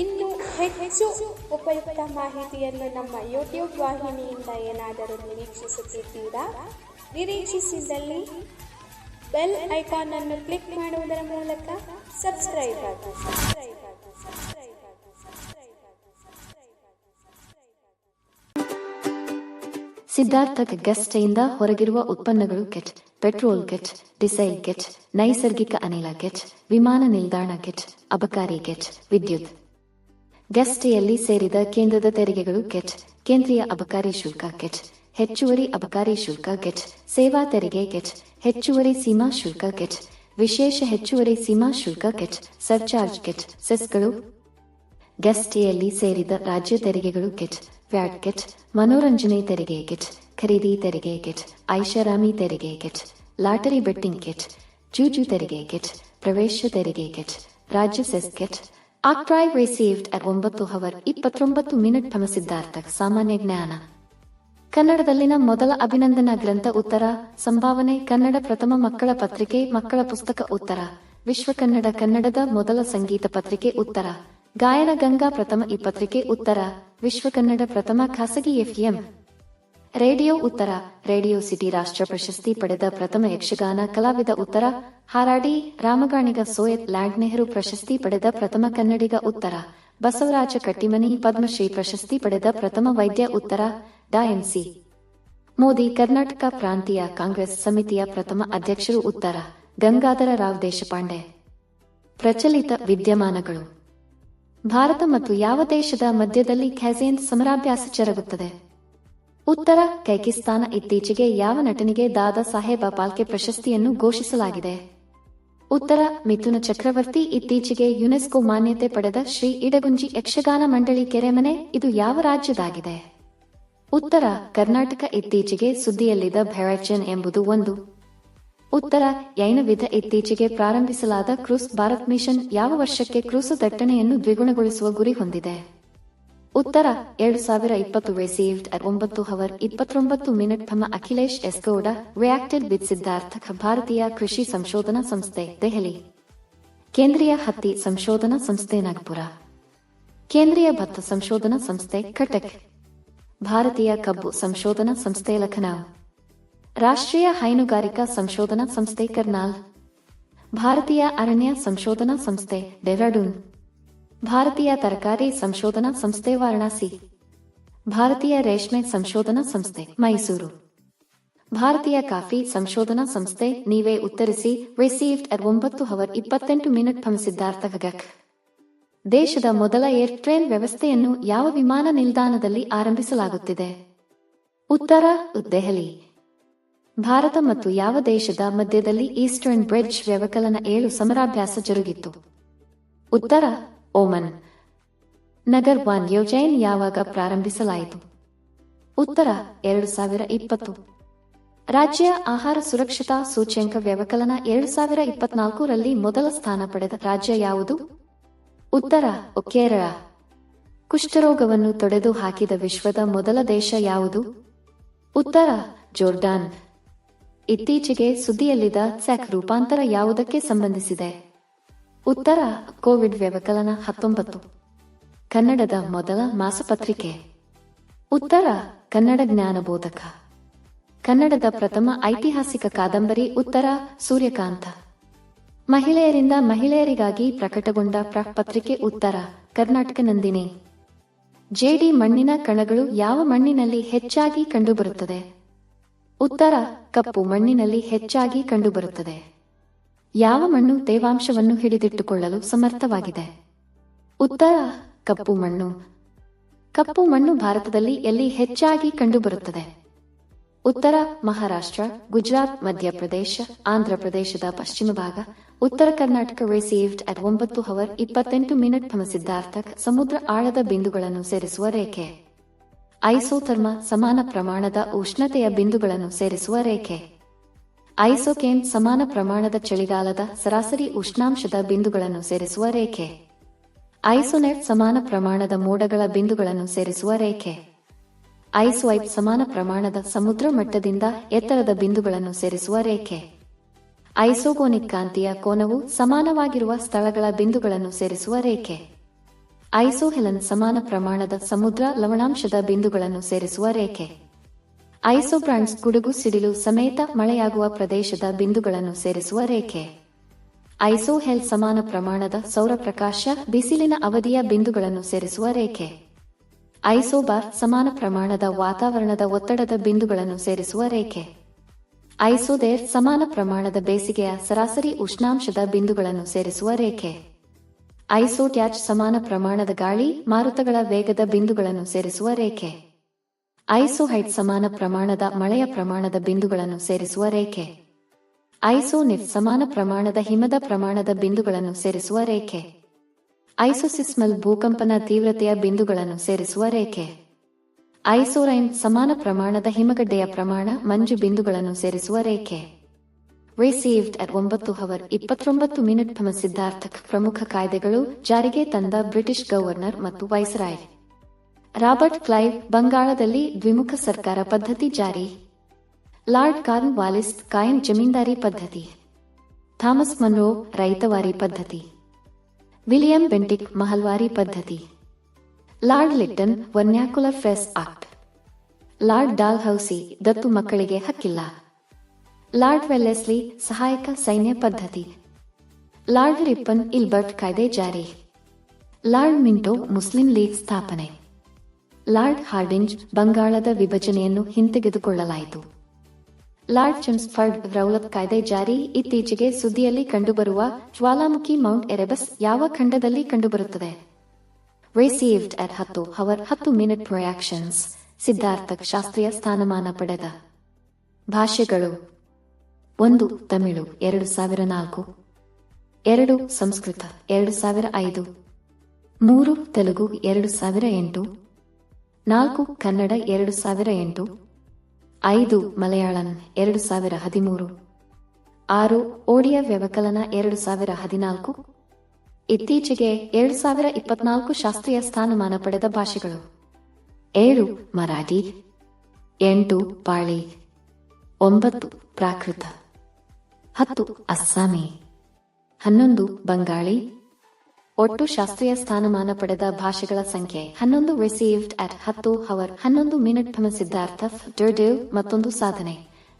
ಇನ್ನು ಹೆಚ್ಚು ಉಪಯುಕ್ತ ಮಾಹಿತಿಯನ್ನು ನಮ್ಮ ಯೂಟ್ಯೂಬ್ ವಾಹಿನಿಯಿಂದ ಏನಾದರೂ ನಿರೀಕ್ಷಿಸುತ್ತಿದ್ದೀರಾ? ನಿರೀಕ್ಷಿಸಿದಲ್ಲಿ ಬೆಲ್ ಐಕಾನ್ ಅನ್ನು ಕ್ಲಿಕ್ ಮಾಡುವುದರ ಮೂಲಕ ಸಬ್ಸ್ಕ್ರೈಬ್ ಆಗಿ ಸಬ್ಸ್ಕ್ರೈಬ್ ಆಗಿ ಸಬ್ಸ್ಕ್ರೈಬ್ ಆಗಿ ಸಬ್ಸ್ಕ್ರೈಬ್ ಆಗಿ, ಸಬ್ಸ್ಕ್ರೈಬ್ ಸಿದ್ಧಾರ್ಥಕ್ ಗೆಸ್ಟ್ಯಿಂದ ಹೊರಗಿರುವ ಉತ್ಪನ್ನಗಳು ಕೆಚ್ ಪೆಟ್ರೋಲ್ ಕೆಚ್ ಡಿಸೈಲ್ ಕೆಚ್ ನೈಸರ್ಗಿಕ ಅನಿಲ ಕೆಚ್ ವಿಮಾನ ನಿಲ್ದಾಣ ಕೆಚ್ ಅಬಕಾರಿ ಕೆಚ್ ವಿದ್ಯುತ್. ಗೆಸ್ಟೆಯಲ್ಲಿ ಸೇರಿದ ಕೇಂದ್ರದ ತೆರಿಗೆಗಳು ಕಿಟ್, ಕೇಂದ್ರೀಯ ಅಬಕಾರಿ ಶುಲ್ಕ ಕಿಟ್, ಹೆಚ್ಚುವರಿ ಅಬಕಾರಿ ಶುಲ್ಕ ಕಿಟ್, ಸೇವಾ ತೆರಿಗೆ ಕಿಟ್, ಹೆಚ್ಚುವರಿ ಸೀಮಾ ಶುಲ್ಕ ಕಿಟ್, ವಿಶೇಷ ಹೆಚ್ಚುವರಿ ಸೀಮಾ ಶುಲ್ಕ ಕಿಟ್, ಸರ್ಚಾರ್ಜ್ ಕಿಟ್, ಸೆಸ್ಗಳು. ಗಸ್ಟಿಯಲ್ಲಿ ಸೇರಿದ ರಾಜ್ಯ ತೆರಿಗೆಗಳು ಕಿಟ್, ವ್ಯಾಟ್ ಕಿಟ್, ಮನೋರಂಜನೆ ತೆರಿಗೆ ಕಿಟ್, ಖರೀದಿ ತೆರಿಗೆ ಕಿಟ್, ಐಷಾರಾಮಿ ತೆರಿಗೆ ಕಿಟ್, ಲಾಟರಿ ಬೆಟ್ಟಿಂಗ್ ಕಿಟ್, ಜೂಜು ತೆರಿಗೆ ಕಿಟ್, ಪ್ರವೇಶ ತೆರಿಗೆ ಕಿಟ್, ರಾಜ್ಯ ಸೆಸ್ ಕಿಟ್ ಆಕ್ಟ್ರೈವ್ ರಿಸೀವ್ಡ್ ಅಟ್ ಒಂಬತ್ತು ಹವರ್ ಇಪ್ಪತ್ತೊಂಬತ್ತು ಮಿನಿಟ್ ಫಮ ಸಿದ್ಧಾರ್ಥ ಸಾಮಾನ್ಯ ಜ್ಞಾನ. ಕನ್ನಡದಲ್ಲಿನ ಮೊದಲ ಅಭಿನಂದನಾ ಗ್ರಂಥ ಉತ್ತರ, ಸಂಭಾವನೆ, ಕನ್ನಡ ಪ್ರಥಮ ಮಕ್ಕಳ ಪತ್ರಿಕೆ, ಮಕ್ಕಳ ಪುಸ್ತಕ ಉತ್ತರ ವಿಶ್ವ ಕನ್ನಡ ಕನ್ನಡದ ಮೊದಲ ಸಂಗೀತ ಪತ್ರಿಕೆ ಉತ್ತರ, ಗಾಯನ ಗಂಗಾ ಪ್ರಥಮ ಈ ಪತ್ರಿಕೆ ಉತ್ತರ ವಿಶ್ವ ಕನ್ನಡ ಪ್ರಥಮ ಖಾಸಗಿ ಎಫ್ಎಂ ರೇಡಿಯೋ ಉತ್ತರ, ರೇಡಿಯೋ ಸಿಟಿ ರಾಷ್ಟ್ರ ಪ್ರಶಸ್ತಿ ಪಡೆದ ಪ್ರಥಮ ಯಕ್ಷಗಾನ ಕಲಾವಿದ ಉತ್ತರ, ಹಾರಾಡಿ ರಾಮಗಾಣಿಗ ಸೋಯತ್ ಲ್ಯಾಂಡ್ ನೆಹರು ಪ್ರಶಸ್ತಿ ಪಡೆದ ಪ್ರಥಮ ಕನ್ನಡಿಗ ಉತ್ತರ, ಬಸವರಾಜ ಕಟ್ಟಿಮನಿ ಪದ್ಮಶ್ರೀ ಪ್ರಶಸ್ತಿ ಪಡೆದ ಪ್ರಥಮ ವೈದ್ಯ ಉತ್ತರ ಡಾಎಂಸಿ ಮೋದಿ ಕರ್ನಾಟಕ ಪ್ರಾಂತೀಯ ಕಾಂಗ್ರೆಸ್ ಸಮಿತಿಯ ಪ್ರಥಮ ಅಧ್ಯಕ್ಷರು ಉತ್ತರ, ಗಂಗಾಧರ ರಾವ್ ದೇಶಪಾಂಡೆ. ಪ್ರಚಲಿತ ವಿದ್ಯಮಾನಗಳು. ಭಾರತ ಮತ್ತು ಯಾವ ದೇಶದ ಮಧ್ಯದಲ್ಲಿ ಖ್ಯಾಸೆನ್ ಸಮರಾಭ್ಯಾಸ ಜರುಗುತ್ತದೆ? ಉತ್ತರ ಕೈಕಿಸ್ತಾನ ಇತ್ತೀಚೆಗೆ ಯಾವ ನಟನಿಗೆ ದಾದಾ ಸಾಹೇಬ ಪಾಲ್ಕೆ ಪ್ರಶಸ್ತಿಯನ್ನು ಘೋಷಿಸಲಾಗಿದೆ? ಉತ್ತರ ಮಿಥುನ ಚಕ್ರವರ್ತಿ ಇತ್ತೀಚೆಗೆ ಯುನೆಸ್ಕೋ ಮಾನ್ಯತೆ ಪಡೆದ ಶ್ರೀ ಇಡಗುಂಜಿ ಯಕ್ಷಗಾನ ಮಂಡಳಿ ಕೆರೆಮನೆ, ಇದು ಯಾವ ರಾಜ್ಯದಾಗಿದೆ? ಉತ್ತರ ಕರ್ನಾಟಕ ಇತ್ತೀಚೆಗೆ ಸುದ್ದಿಯಲ್ಲಿದ್ದ ಭೆರಚನ್ ಎಂಬುದು ಒಂದು. ಉತ್ತರ ಯೈನವಿಧ ಇತ್ತೀಚೆಗೆ ಪ್ರಾರಂಭಿಸಲಾದ ಕ್ರೂಸ್ ಭಾರತ್ ಮಿಷನ್ ಯಾವ ವರ್ಷಕ್ಕೆ ಕ್ರೂಸು ದಟ್ಟಣೆಯನ್ನು ದ್ವಿಗುಣಗೊಳಿಸುವ ಗುರಿ ಹೊಂದಿದೆ? ಉತ್ತರ ಎರಡು ಸಾವಿರ ಇಪ್ಪತ್ತು ರಿಸೀವ್ಡ್ ಅಟ್ ಒಂಬತ್ತು ಹವರ್ ಇಪ್ಪತ್ತೊಂಬತ್ತು ಮಿನಿಟ್ ತಮ್ಮ ಅಖಿಲೇಶ್ ಎಸ್ಗೌಡ ರಿಯಾಕ್ಟೆಡ್ ವಿತ್ ಸಿದ್ಧಾರ್ಥ ಭಾರತೀಯ ಕೃಷಿ ಸಂಶೋಧನಾ ಸಂಸ್ಥೆ, ದೆಹಲಿ. ಕೇಂದ್ರೀಯ ಹತ್ತಿ ಸಂಶೋಧನಾ ಸಂಸ್ಥೆ, ನಾಗ್ಪುರ. ಕೇಂದ್ರೀಯ ಭತ್ತ ಸಂಶೋಧನಾ ಸಂಸ್ಥೆ, ಕಟಕ್. ಭಾರತೀಯ ಕಬ್ಬು ಸಂಶೋಧನಾ ಸಂಸ್ಥೆ, ಲಖನೌ. ರಾಷ್ಟ್ರೀಯ ಹೈನುಗಾರಿಕಾ ಸಂಶೋಧನಾ ಸಂಸ್ಥೆ, ಕರ್ನಾಲ್. ಭಾರತೀಯ ಅರಣ್ಯ ಸಂಶೋಧನಾ ಸಂಸ್ಥೆ, ಡೆಹ್ರಾಡೂನ್. ಭಾರತೀಯ ತರಕಾರಿ ಸಂಶೋಧನಾ ಸಂಸ್ಥೆ ವಾರಣಾಸಿ. ಭಾರತೀಯ ರೇಷ್ಮೆ ಸಂಶೋಧನಾ ಸಂಸ್ಥೆ, ಮೈಸೂರು. ಭಾರತೀಯ ಕಾಫಿ ಸಂಶೋಧನಾ ಸಂಸ್ಥೆ, ನೀವೇ ಉತ್ತರಿಸಿ ರಿಸೀವ್ಡ್ ಅಟ್ ಒಂಬತ್ತು ಹವರ್ ಇಪ್ಪತ್ತೆಂಟು ಮಿನಿಟ್ ಫಮ್ ಸಿದ್ಧಾರ್ಥ ಗಗಕ್ ದೇಶದ ಮೊದಲ ಏರ್ ಟ್ರೈನ್ ವ್ಯವಸ್ಥೆಯನ್ನು ಯಾವ ವಿಮಾನ ನಿಲ್ದಾಣದಲ್ಲಿ ಆರಂಭಿಸಲಾಗುತ್ತಿದೆ? ಉತ್ತರ, ದೆಹಲಿ. ಭಾರತ ಮತ್ತು ಯಾವ ದೇಶದ ಮಧ್ಯದಲ್ಲಿ ಈಸ್ಟರ್ನ್ ಬ್ರಿಡ್ಜ್ ವ್ಯವಕಲನ ಏಳು ಸಮರಾಭ್ಯಾಸ ಜರುಗಿತು ಉತ್ತರ ಓಮನ್, ನಗರ್ ಒನ್ ಯೋಜನೆ ಯಾವಾಗ ಪ್ರಾರಂಭಿಸಲಾಯಿತು? ಉತ್ತರ ಎರಡು ಸಾವಿರ ಇಪ್ಪತ್ತು. ರಾಜ್ಯ ಆಹಾರ ಸುರಕ್ಷತಾ ಸೂಚ್ಯಂಕ ವ್ಯವಕಲನ ಎರಡು ಸಾವಿರ ಇಪ್ಪತ್ನಾಲ್ಕರಲ್ಲಿ ಮೊದಲ ಸ್ಥಾನ ಪಡೆದ ರಾಜ್ಯ ಯಾವುದು? ಉತ್ತರ, ಕೇರಳ. ಕುಷ್ಠರೋಗವನ್ನು ತೊಡೆದು ಹಾಕಿದ ವಿಶ್ವದ ಮೊದಲ ದೇಶ ಯಾವುದು? ಉತ್ತರ, ಜೋರ್ಡಾನ್. ಇತ್ತೀಚೆಗೆ ಸುದ್ದಿಯಲ್ಲಿದ್ದ ಸ್ಯಾಕ್ ರೂಪಾಂತರ ಯಾವುದಕ್ಕೆ ಸಂಬಂಧಿಸಿದೆ? ಉತ್ತರ ಕೋವಿಡ್ ವ್ಯವಕಲನ ಹತ್ತೊಂಬತ್ತು. ಕನ್ನಡದ ಮೊದಲ ಮಾಸಪತ್ರಿಕೆ. ಉತ್ತರ ಕನ್ನಡ ಜ್ಞಾನಬೋಧಕ ಕನ್ನಡದ ಪ್ರಥಮ ಐತಿಹಾಸಿಕ ಕಾದಂಬರಿ ಉತ್ತರ ಸೂರ್ಯಕಾಂತ. ಮಹಿಳೆಯರಿಂದ ಮಹಿಳೆಯರಿಗಾಗಿ ಪ್ರಕಟಗೊಂಡ ಪ್ರ ಪತ್ರಿಕೆ ಉತ್ತರ, ಕರ್ನಾಟಕ ನಂದಿನಿ. ಜೇಡಿ ಮಣ್ಣಿನ ಕಣಗಳು ಯಾವ ಮಣ್ಣಿನಲ್ಲಿ ಹೆಚ್ಚಾಗಿ ಕಂಡುಬರುತ್ತದೆ? ಉತ್ತರ, ಕಪ್ಪು ಮಣ್ಣಿನಲ್ಲಿ ಹೆಚ್ಚಾಗಿ ಕಂಡುಬರುತ್ತದೆ. ಯಾವ ಮಣ್ಣು ತೇವಾಂಶವನ್ನು ಹಿಡಿದಿಟ್ಟುಕೊಳ್ಳಲು ಸಮರ್ಥವಾಗಿದೆ? ಉತ್ತರ, ಕಪ್ಪು ಮಣ್ಣು. ಕಪ್ಪು ಮಣ್ಣು ಭಾರತದಲ್ಲಿ ಎಲ್ಲಿ ಹೆಚ್ಚಾಗಿ ಕಂಡುಬರುತ್ತದೆ? ಉತ್ತರ, ಮಹಾರಾಷ್ಟ್ರ, ಗುಜರಾತ್, ಮಧ್ಯಪ್ರದೇಶ, ಆಂಧ್ರಪ್ರದೇಶದ ಪಶ್ಚಿಮ ಭಾಗ, ಉತ್ತರ ಕರ್ನಾಟಕ ರಿಸೀವ್ಡ್ ಅಟ್ ಒಂಬತ್ತು ಹವರ್ ಇಪ್ಪತ್ತೆಂಟು ಮಿನಿಟ್ ತಮ್ಮ ಸಿದ್ಧಾರ್ಥಕ್ ಸಮುದ್ರ ಆಳದ ಬಿಂದುಗಳನ್ನು ಸೇರಿಸುವ ರೇಖೆ. ಐಸೋಥರ್ಮ ಸಮಾನ ಪ್ರಮಾಣದ ಉಷ್ಣತೆಯ ಬಿಂದುಗಳನ್ನು ಸೇರಿಸುವ ರೇಖೆ. ಐಸೋಕೇನ್ ಸಮಾನ ಪ್ರಮಾಣದ ಚಳಿಗಾಲದ ಸರಾಸರಿ ಉಷ್ಣಾಂಶದ ಬಿಂದುಗಳನ್ನು ಸೇರಿಸುವ ರೇಖೆ. ಐಸೋನೆಟ್ ಸಮಾನ ಪ್ರಮಾಣದ ಮೋಡಗಳ ಬಿಂದುಗಳನ್ನು ಸೇರಿಸುವ ರೇಖೆ. ಐಸ್ವೈಪ್ ಸಮಾನ ಪ್ರಮಾಣದ ಸಮುದ್ರ ಮಟ್ಟದಿಂದ ಎತ್ತರದ ಬಿಂದುಗಳನ್ನು ಸೇರಿಸುವ ರೇಖೆ. ಐಸೋಗೋನಿಕ್ ಕಾಂತಿಯ ಕೋನವು ಸಮಾನವಾಗಿರುವ ಸ್ಥಳಗಳ ಬಿಂದುಗಳನ್ನು ಸೇರಿಸುವ ರೇಖೆ. ಐಸೋಹೆಲನ್ ಸಮಾನ ಪ್ರಮಾಣದ ಸಮುದ್ರ ಲವಣಾಂಶದ ಬಿಂದುಗಳನ್ನು ಸೇರಿಸುವ ರೇಖೆ. ಐಸೋಬ್ರಾಂಡ್ಸ್ ಗುಡುಗು ಸಿಡಿಲು ಸಮೇತ ಮಳೆಯಾಗುವ ಪ್ರದೇಶದ ಬಿಂದುಗಳನ್ನು ಸೇರಿಸುವ ರೇಖೆ. ಐಸೋಹೆಲ್ ಸಮಾನ ಪ್ರಮಾಣದ ಸೌರಪ್ರಕಾಶ ಬಿಸಿಲಿನ ಅವಧಿಯ ಬಿಂದುಗಳನ್ನು ಸೇರಿಸುವ ರೇಖೆ. ಐಸೋಬಾರ್ ಸಮಾನ ಪ್ರಮಾಣದ ವಾತಾವರಣದ ಒತ್ತಡದ ಬಿಂದುಗಳನ್ನು ಸೇರಿಸುವ ರೇಖೆ. ಐಸೋದೇರ್ ಸಮಾನ ಪ್ರಮಾಣದ ಬೇಸಿಗೆಯ ಸರಾಸರಿ ಉಷ್ಣಾಂಶದ ಬಿಂದುಗಳನ್ನು ಸೇರಿಸುವ ರೇಖೆ. ಐಸೋಟ್ಯಾಚ್ ಸಮಾನ ಪ್ರಮಾಣದ ಗಾಳಿ ಮಾರುತಗಳ ವೇಗದ ಬಿಂದುಗಳನ್ನು ಸೇರಿಸುವ ರೇಖೆ. ಐಸೋಹೈಟ್ ಸಮಾನ ಪ್ರಮಾಣದ ಮಳೆಯ ಪ್ರಮಾಣದ ಬಿಂದುಗಳನ್ನು ಸೇರಿಸುವ ರೇಖೆ. ಐಸೋನಿಫ್ ಸಮಾನ ಪ್ರಮಾಣದ ಹಿಮದ ಪ್ರಮಾಣದ ಬಿಂದುಗಳನ್ನು ಸೇರಿಸುವ ರೇಖೆ. ಐಸೋಸಿಸ್ಮಲ್ ಭೂಕಂಪನ ತೀವ್ರತೆಯ ಬಿಂದುಗಳನ್ನು ಸೇರಿಸುವ ರೇಖೆ. ಐಸೋರೈನ್ ಸಮಾನ ಪ್ರಮಾಣದ ಹಿಮಗಡ್ಡೆಯ ಪ್ರಮಾಣ ಮಂಜು ಬಿಂದುಗಳನ್ನು ಸೇರಿಸುವ ರೇಖೆ. ರಿಸೀವ್ಡ್ ಅಟ್ ಒಂಬತ್ತು ಹವರ್ ಇಪ್ಪತ್ತೊಂಬತ್ತು ಮಿನಿಟ್ ಸಿದ್ಧಾರ್ಥಕ್ ಪ್ರಮುಖ ಕಾಯ್ದೆಗಳು ಜಾರಿಗೆ ತಂದ ಬ್ರಿಟಿಷ್ ಗವರ್ನರ್ ಮತ್ತು ವೈಸ್ರಾಯ್. ರಾಬರ್ಟ್ ಕ್ಲೈವ್ ಬಂಗಾಳದಲ್ಲಿ ದ್ವಿಮುಖ ಸರ್ಕಾರ ಪದ್ಧತಿ ಜಾರಿ. ಲಾರ್ಡ್ ಕಾರ್ನ್ ವಾಲಿಸ್ ಕಾಯಂ ಜಮೀನ್ದಾರಿ ಪದ್ಧತಿ. ಥಾಮಸ್ ಮನ್ರೋ ರೈತವಾರಿ ಪದ್ಧತಿ. ವಿಲಿಯಂ ಬೆಂಟಿಕ್ ಮಹಲ್ವಾರಿ ಪದ್ಧತಿ. Lord Lytton vernacular press act. Lord Dalhousie ದತ್ತು ಮಕ್ಕಳಿಗೆ ಹಕ್ಕಿಲ್ಲ. ಲಾರ್ಡ್ ವೆಲ್ಲೆಸ್ಲಿ ಸಹಾಯಕ ಸೈನ್ಯ ಪದ್ಧತಿ. ಲಾರ್ಡ್ ರಿಪ್ಪನ್ ಇಲ್ಬರ್ಟ್ ಕಾಯ್ದೆ ಜಾರಿ. ಲಾರ್ಡ್ ಮಿಂಟೋ ಮುಸ್ಲಿಂ ಲೀಗ್ ಸ್ಥಾಪನೆ. ಲಾರ್ಡ್ ಹಾರ್ಡಿಂಜ್ ಬಂಗಾಳದ ವಿಭಜನೆಯನ್ನು ಹಿಂತೆಗೆದುಕೊಳ್ಳಲಾಯಿತು. ಲಾರ್ಡ್ ಚೆಮ್ಸ್ಫರ್ಡ್ ರೌಲತ್ ಕಾಯ್ದೆ ಜಾರಿ ಇತ್ತೀಚೆಗೆ ಸುದ್ದಿಯಲ್ಲಿ ಕಂಡುಬರುವ ಜ್ವಾಲಾಮುಖಿ ಮೌಂಟ್ ಎರೆಬಸ್ ಯಾವ ಖಂಡದಲ್ಲಿ ಕಂಡುಬರುತ್ತದೆ? ರಿಸೀವ್ಡ್ ಅಟ್ ಹತ್ತು ಹವರ್ ಹತ್ತು ಮಿನಿಟ್ ಪ್ರೊಯಾಕ್ಷನ್ಸ್, ಸಿದ್ಧಾರ್ಥ ಶಾಸ್ತ್ರೀಯ ಸ್ಥಾನಮಾನ ಪಡೆದ. ಭಾಷೆಗಳು ಒಂದು ತಮಿಳು, ಎರಡು ಸಾವಿರ ನಾಲ್ಕು, ಎರಡು ಸಂಸ್ಕೃತ, ಎರಡು ಸಾವಿರ ಐದು, ಮೂರು ತೆಲುಗು, ಎರಡು ಸಾವಿರ ಎಂಟು ನಾಲ್ಕು ಕನ್ನಡ ಎರಡು ಸಾವಿರ ಎಂಟು, ಐದು ಮಲಯಾಳಂ ಎರಡು ಸಾವಿರ ಹದಿಮೂರು, ಆರು ಓಡಿಯಾ ವ್ಯವಕಲನ ಎರಡು ಸಾವಿರ ಹದಿನಾಲ್ಕು, ಇತ್ತೀಚೆಗೆ ಎರಡು ಸಾವಿರ ಇಪ್ಪತ್ನಾಲ್ಕು ಶಾಸ್ತ್ರೀಯ ಸ್ಥಾನಮಾನ ಪಡೆದ ಭಾಷೆಗಳು. ಏಳು ಮರಾಠಿ, ಎಂಟು ಪಾಳಿ, ಒಂಬತ್ತು ಪ್ರಾಕೃತ, ಹತ್ತು ಅಸ್ಸಾಮಿ, ಹನ್ನೊಂದು ಬಂಗಾಳಿ ಒಟ್ಟು ಶಾಸ್ತ್ರೀಯ ಸ್ಥಾನಮಾನ ಪಡೆದ ಭಾಷೆಗಳ ಸಂಖ್ಯೆ ಹನ್ನೊಂದು ರಿಸೀವ್ಡ್ ಅಟ್ ಹತ್ತು ಹವರ್ ಹನ್ನೊಂದು ಮಿನಿಟ್ ಸಿದ್ಧಾರ್ಥ ಡರ್ಡೇವ್ ಮತ್ತೊಂದು ಸಾಧನೆ.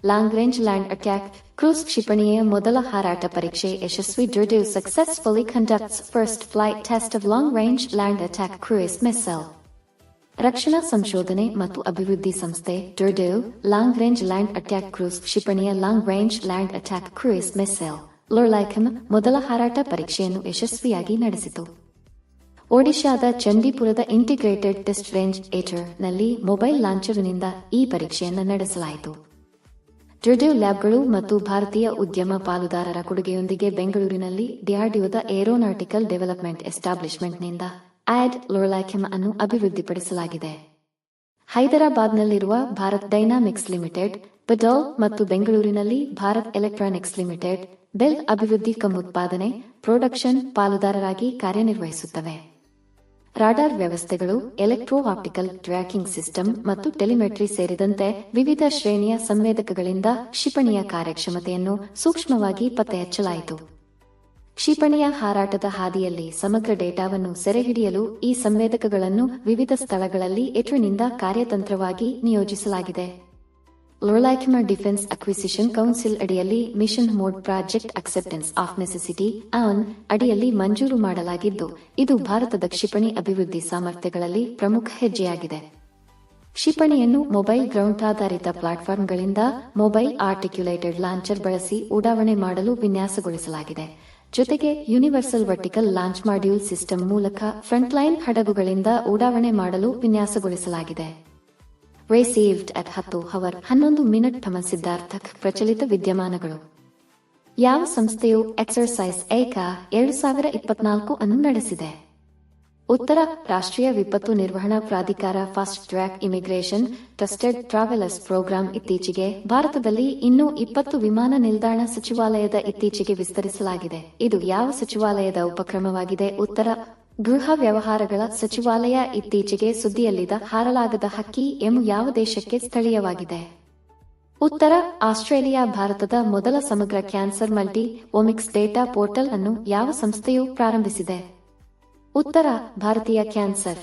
Long range land attack cruise ಕ್ಷಿಪಣಿಯ ಮೊದಲ ಹಾರಾಟ ಪರೀಕ್ಷೆ, ಯಶಸ್ವಿ ಡರ್ಡೇವ್ successfully conducts first flight test of long range land attack cruise missile ರಕ್ಷಣಾ ಸಂಶೋಧನೆ ಮತ್ತು ಅಭಿವೃದ್ಧಿ ಸಂಸ್ಥೆ ಡರ್ಡೇವ್ long range land attack cruise ಕ್ಷಿಪಣಿಯ long range land attack cruise missile ಲೊರ್ಲೈಕಮ್ ಮೊದಲ ಹಾರಾಟ ಪರೀಕ್ಷೆಯನ್ನು ಯಶಸ್ವಿಯಾಗಿ ನಡೆಸಿತು. ಒಡಿಶಾದ ಚಂಡೀಪುರದ ಇಂಟಿಗ್ರೇಟೆಡ್ ಟೆಸ್ಟ್ ರೇಂಜ್ ಏಟರ್ನಲ್ಲಿ ಮೊಬೈಲ್ ಲಾಂಚರ್ನಿಂದ ಈ ಪರೀಕ್ಷೆಯನ್ನು ನಡೆಸಲಾಯಿತು. ಟ್ರಿಡ್ಯೂ ಲ್ಯಾಬ್ಗಳು ಮತ್ತು ಭಾರತೀಯ ಉದ್ಯಮ ಪಾಲುದಾರರ ಕೊಡುಗೆಯೊಂದಿಗೆ ಬೆಂಗಳೂರಿನಲ್ಲಿ ಡಿಆರ್ಡಿಒದ ಏರೋನಾಟಿಕಲ್ ಡೆವಲಪ್ಮೆಂಟ್ ಎಸ್ಟಾಬ್ಲಿಷ್ಮೆಂಟ್ನಿಂದ ಆಡ್ ಲೊರ್ಲಾಕ್ಯಮ್ ಅನ್ನು ಅಭಿವೃದ್ಧಿಪಡಿಸಲಾಗಿದೆ. ಹೈದರಾಬಾದ್ನಲ್ಲಿರುವ ಭಾರತ್ ಡೈನಾಮಿಕ್ಸ್ ಲಿಮಿಟೆಡ್ ಬಡಾಲ್ ಮತ್ತು ಬೆಂಗಳೂರಿನಲ್ಲಿ ಭಾರತ್ ಎಲೆಕ್ಟ್ರಾನಿಕ್ಸ್ ಲಿಮಿಟೆಡ್ ಬೆಲ್ ಅಭಿವೃದ್ಧಿ ಕಮ್ ಉತ್ಪಾದನೆ, ಪ್ರೊಡಕ್ಷನ್ ಪಾಲುದಾರರಾಗಿ ಕಾರ್ಯನಿರ್ವಹಿಸುತ್ತವೆ. ರಾಡಾರ್ ವ್ಯವಸ್ಥೆಗಳು, ಎಲೆಕ್ಟ್ರೋ ಆಪ್ಟಿಕಲ್ ಟ್ರ್ಯಾಕಿಂಗ್ ಸಿಸ್ಟಮ್ ಮತ್ತು ಟೆಲಿಮೆಟ್ರಿ ಸೇರಿದಂತೆ ವಿವಿಧ ಶ್ರೇಣಿಯ ಸಂವೇದಕಗಳಿಂದ ಕ್ಷಿಪಣಿಯ ಕಾರ್ಯಕ್ಷಮತೆಯನ್ನು ಸೂಕ್ಷ್ಮವಾಗಿ ಪತ್ತೆಹಚ್ಚಲಾಯಿತು. ಕ್ಷಿಪಣಿಯ ಹಾರಾಟದ ಹಾದಿಯಲ್ಲಿ ಸಮಗ್ರ ಡೇಟಾವನ್ನು ಸೆರೆಹಿಡಿಯಲು ಈ ಸಂವೇದಕಗಳನ್ನು ವಿವಿಧ ಸ್ಥಳಗಳಲ್ಲಿ ಎಟ್ರಿನಿಂದ ಕಾರ್ಯತಂತ್ರವಾಗಿ ನಿಯೋಜಿಸಲಾಗಿದೆ. ಲೊರ್ಲೈಕ್ಮ ಡಿಫೆನ್ಸ್ ಅಕ್ವಿಸಿಷನ್ ಕೌನ್ಸಿಲ್ ಅಡಿಯಲ್ಲಿ mission mode project acceptance of necessity AON ಅಡಿಯಲ್ಲಿ ಮಂಜೂರು ಮಾಡಲಾಗಿದ್ದು, ಇದು ಭಾರತದ ಕ್ಷಿಪಣಿ ಅಭಿವೃದ್ಧಿ ಸಾಮರ್ಥ್ಯಗಳಲ್ಲಿ ಪ್ರಮುಖ ಹೆಜ್ಜೆಯಾಗಿದೆ. ಕ್ಷಿಪಣಿಯನ್ನು ಮೊಬೈಲ್ ಗ್ರೌಂಡ್ ಆಧಾರಿತ ಪ್ಲಾಟ್ಫಾರ್ಮ್ಗಳಿಂದ ಮೊಬೈಲ್ ಆರ್ಟಿಕ್ಯುಲೇಟೆಡ್ ಲಾಂಚರ್ ಬಳಸಿ ಉಡಾವಣೆ ಮಾಡಲು ವಿನ್ಯಾಸಗೊಳಿಸಲಾಗಿದೆ. ಜೊತೆಗೆ universal vertical launch module system ಮೂಲಕ ಫ್ರಂಟ್ಲೈನ್ ಹಡಗುಗಳಿಂದ ಉಡಾವಣೆ ಮಾಡಲು ವಿನ್ಯಾಸಗೊಳಿಸಲಾಗಿದೆ. ರಿಸೀವ್ಡ್ ಅಟ್ ಹತ್ತು ಹವರ್ ಹನ್ನೊಂದು ಮಿನಿಟ್ ಠಮ ಸಿದ್ಧಾರ್ಥಕ್ ಪ್ರಚಲಿತ ವಿದ್ಯಮಾನಗಳು. ಯಾವ ಸಂಸ್ಥೆಯು ಎಕ್ಸರ್ಸೈಸ್ ಏಕ ಎರಡು ಸಾವಿರ ಇಪ್ಪತ್ನಾಲ್ಕು ಅನ್ನು ನಡೆಸಿದೆ? ಉತ್ತರ, ರಾಷ್ಟ್ರೀಯ ವಿಪತ್ತು ನಿರ್ವಹಣಾ ಪ್ರಾಧಿಕಾರ fast track immigration trusted travellers programme ಇತ್ತೀಚೆಗೆ ಭಾರತದಲ್ಲಿ ಇನ್ನೂ ಇಪ್ಪತ್ತು ವಿಮಾನ ನಿಲ್ದಾಣ ಸಚಿವಾಲಯದ ಇತ್ತೀಚೆಗೆ ವಿಸ್ತರಿಸಲಾಗಿದೆ. ಇದು ಯಾವ ಸಚಿವಾಲಯದ ಉಪಕ್ರಮವಾಗಿದೆ? ಉತ್ತರ ಗೃಹ ವ್ಯವಹಾರಗಳ ಸಚಿವಾಲಯ ಇತ್ತೀಚೆಗೆ ಸುದ್ದಿಯಲ್ಲಿದ್ದ ಹಾರಲಾಗದ ಹಕ್ಕಿ ಎಂ ಯಾವ ದೇಶಕ್ಕೆ ಸ್ಥಳೀಯವಾಗಿದೆ? ಉತ್ತರ, ಆಸ್ಟ್ರೇಲಿಯಾ, ಭಾರತದ ಮೊದಲ ಸಮಗ್ರ cancer multi omics data portal ಅನ್ನು ಯಾವ ಸಂಸ್ಥೆಯು ಪ್ರಾರಂಭಿಸಿದೆ? ಉತ್ತರ, ಭಾರತೀಯ cancer.